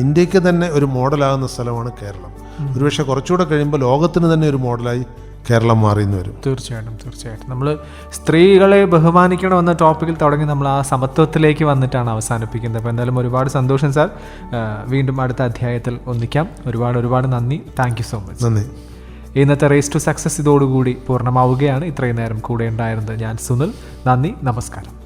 ഇന്ത്യയ്ക്ക് തന്നെ ഒരു മോഡലാകുന്ന സ്ഥലമാണ് കേരളം. ഒരുപക്ഷെ കുറച്ചുകൂടെ കഴിയുമ്പോൾ ലോകത്തിന് തന്നെ ഒരു മോഡലായി കേരളം മാറിയെന്ന് വരും. തീർച്ചയായിട്ടും തീർച്ചയായിട്ടും. നമ്മൾ സ്ത്രീകളെ ബഹുമാനിക്കണം എന്ന ടോപ്പിക്കിൽ തുടങ്ങി നമ്മൾ ആ സമത്വത്തിലേക്ക് വന്നിട്ടാണ് അവസാനിപ്പിക്കുന്നത്. അപ്പോൾ എന്തായാലും ഒരുപാട് സന്തോഷം സാർ. വീണ്ടും അടുത്ത അധ്യായത്തിൽ ഒന്നിക്കാം. ഒരുപാട് ഒരുപാട് നന്ദി. താങ്ക് യു സോ മച്ച് നന്ദി. ഇന്നത്തെ റേസ് ടു സക്സസ് ഇതോടുകൂടി പൂർണമാവുകയാണ്. ഇത്രയും നേരം കൂടെ ഉണ്ടായിരുന്നത് ഞാൻ സുനിൽ. നന്ദി നമസ്കാരം.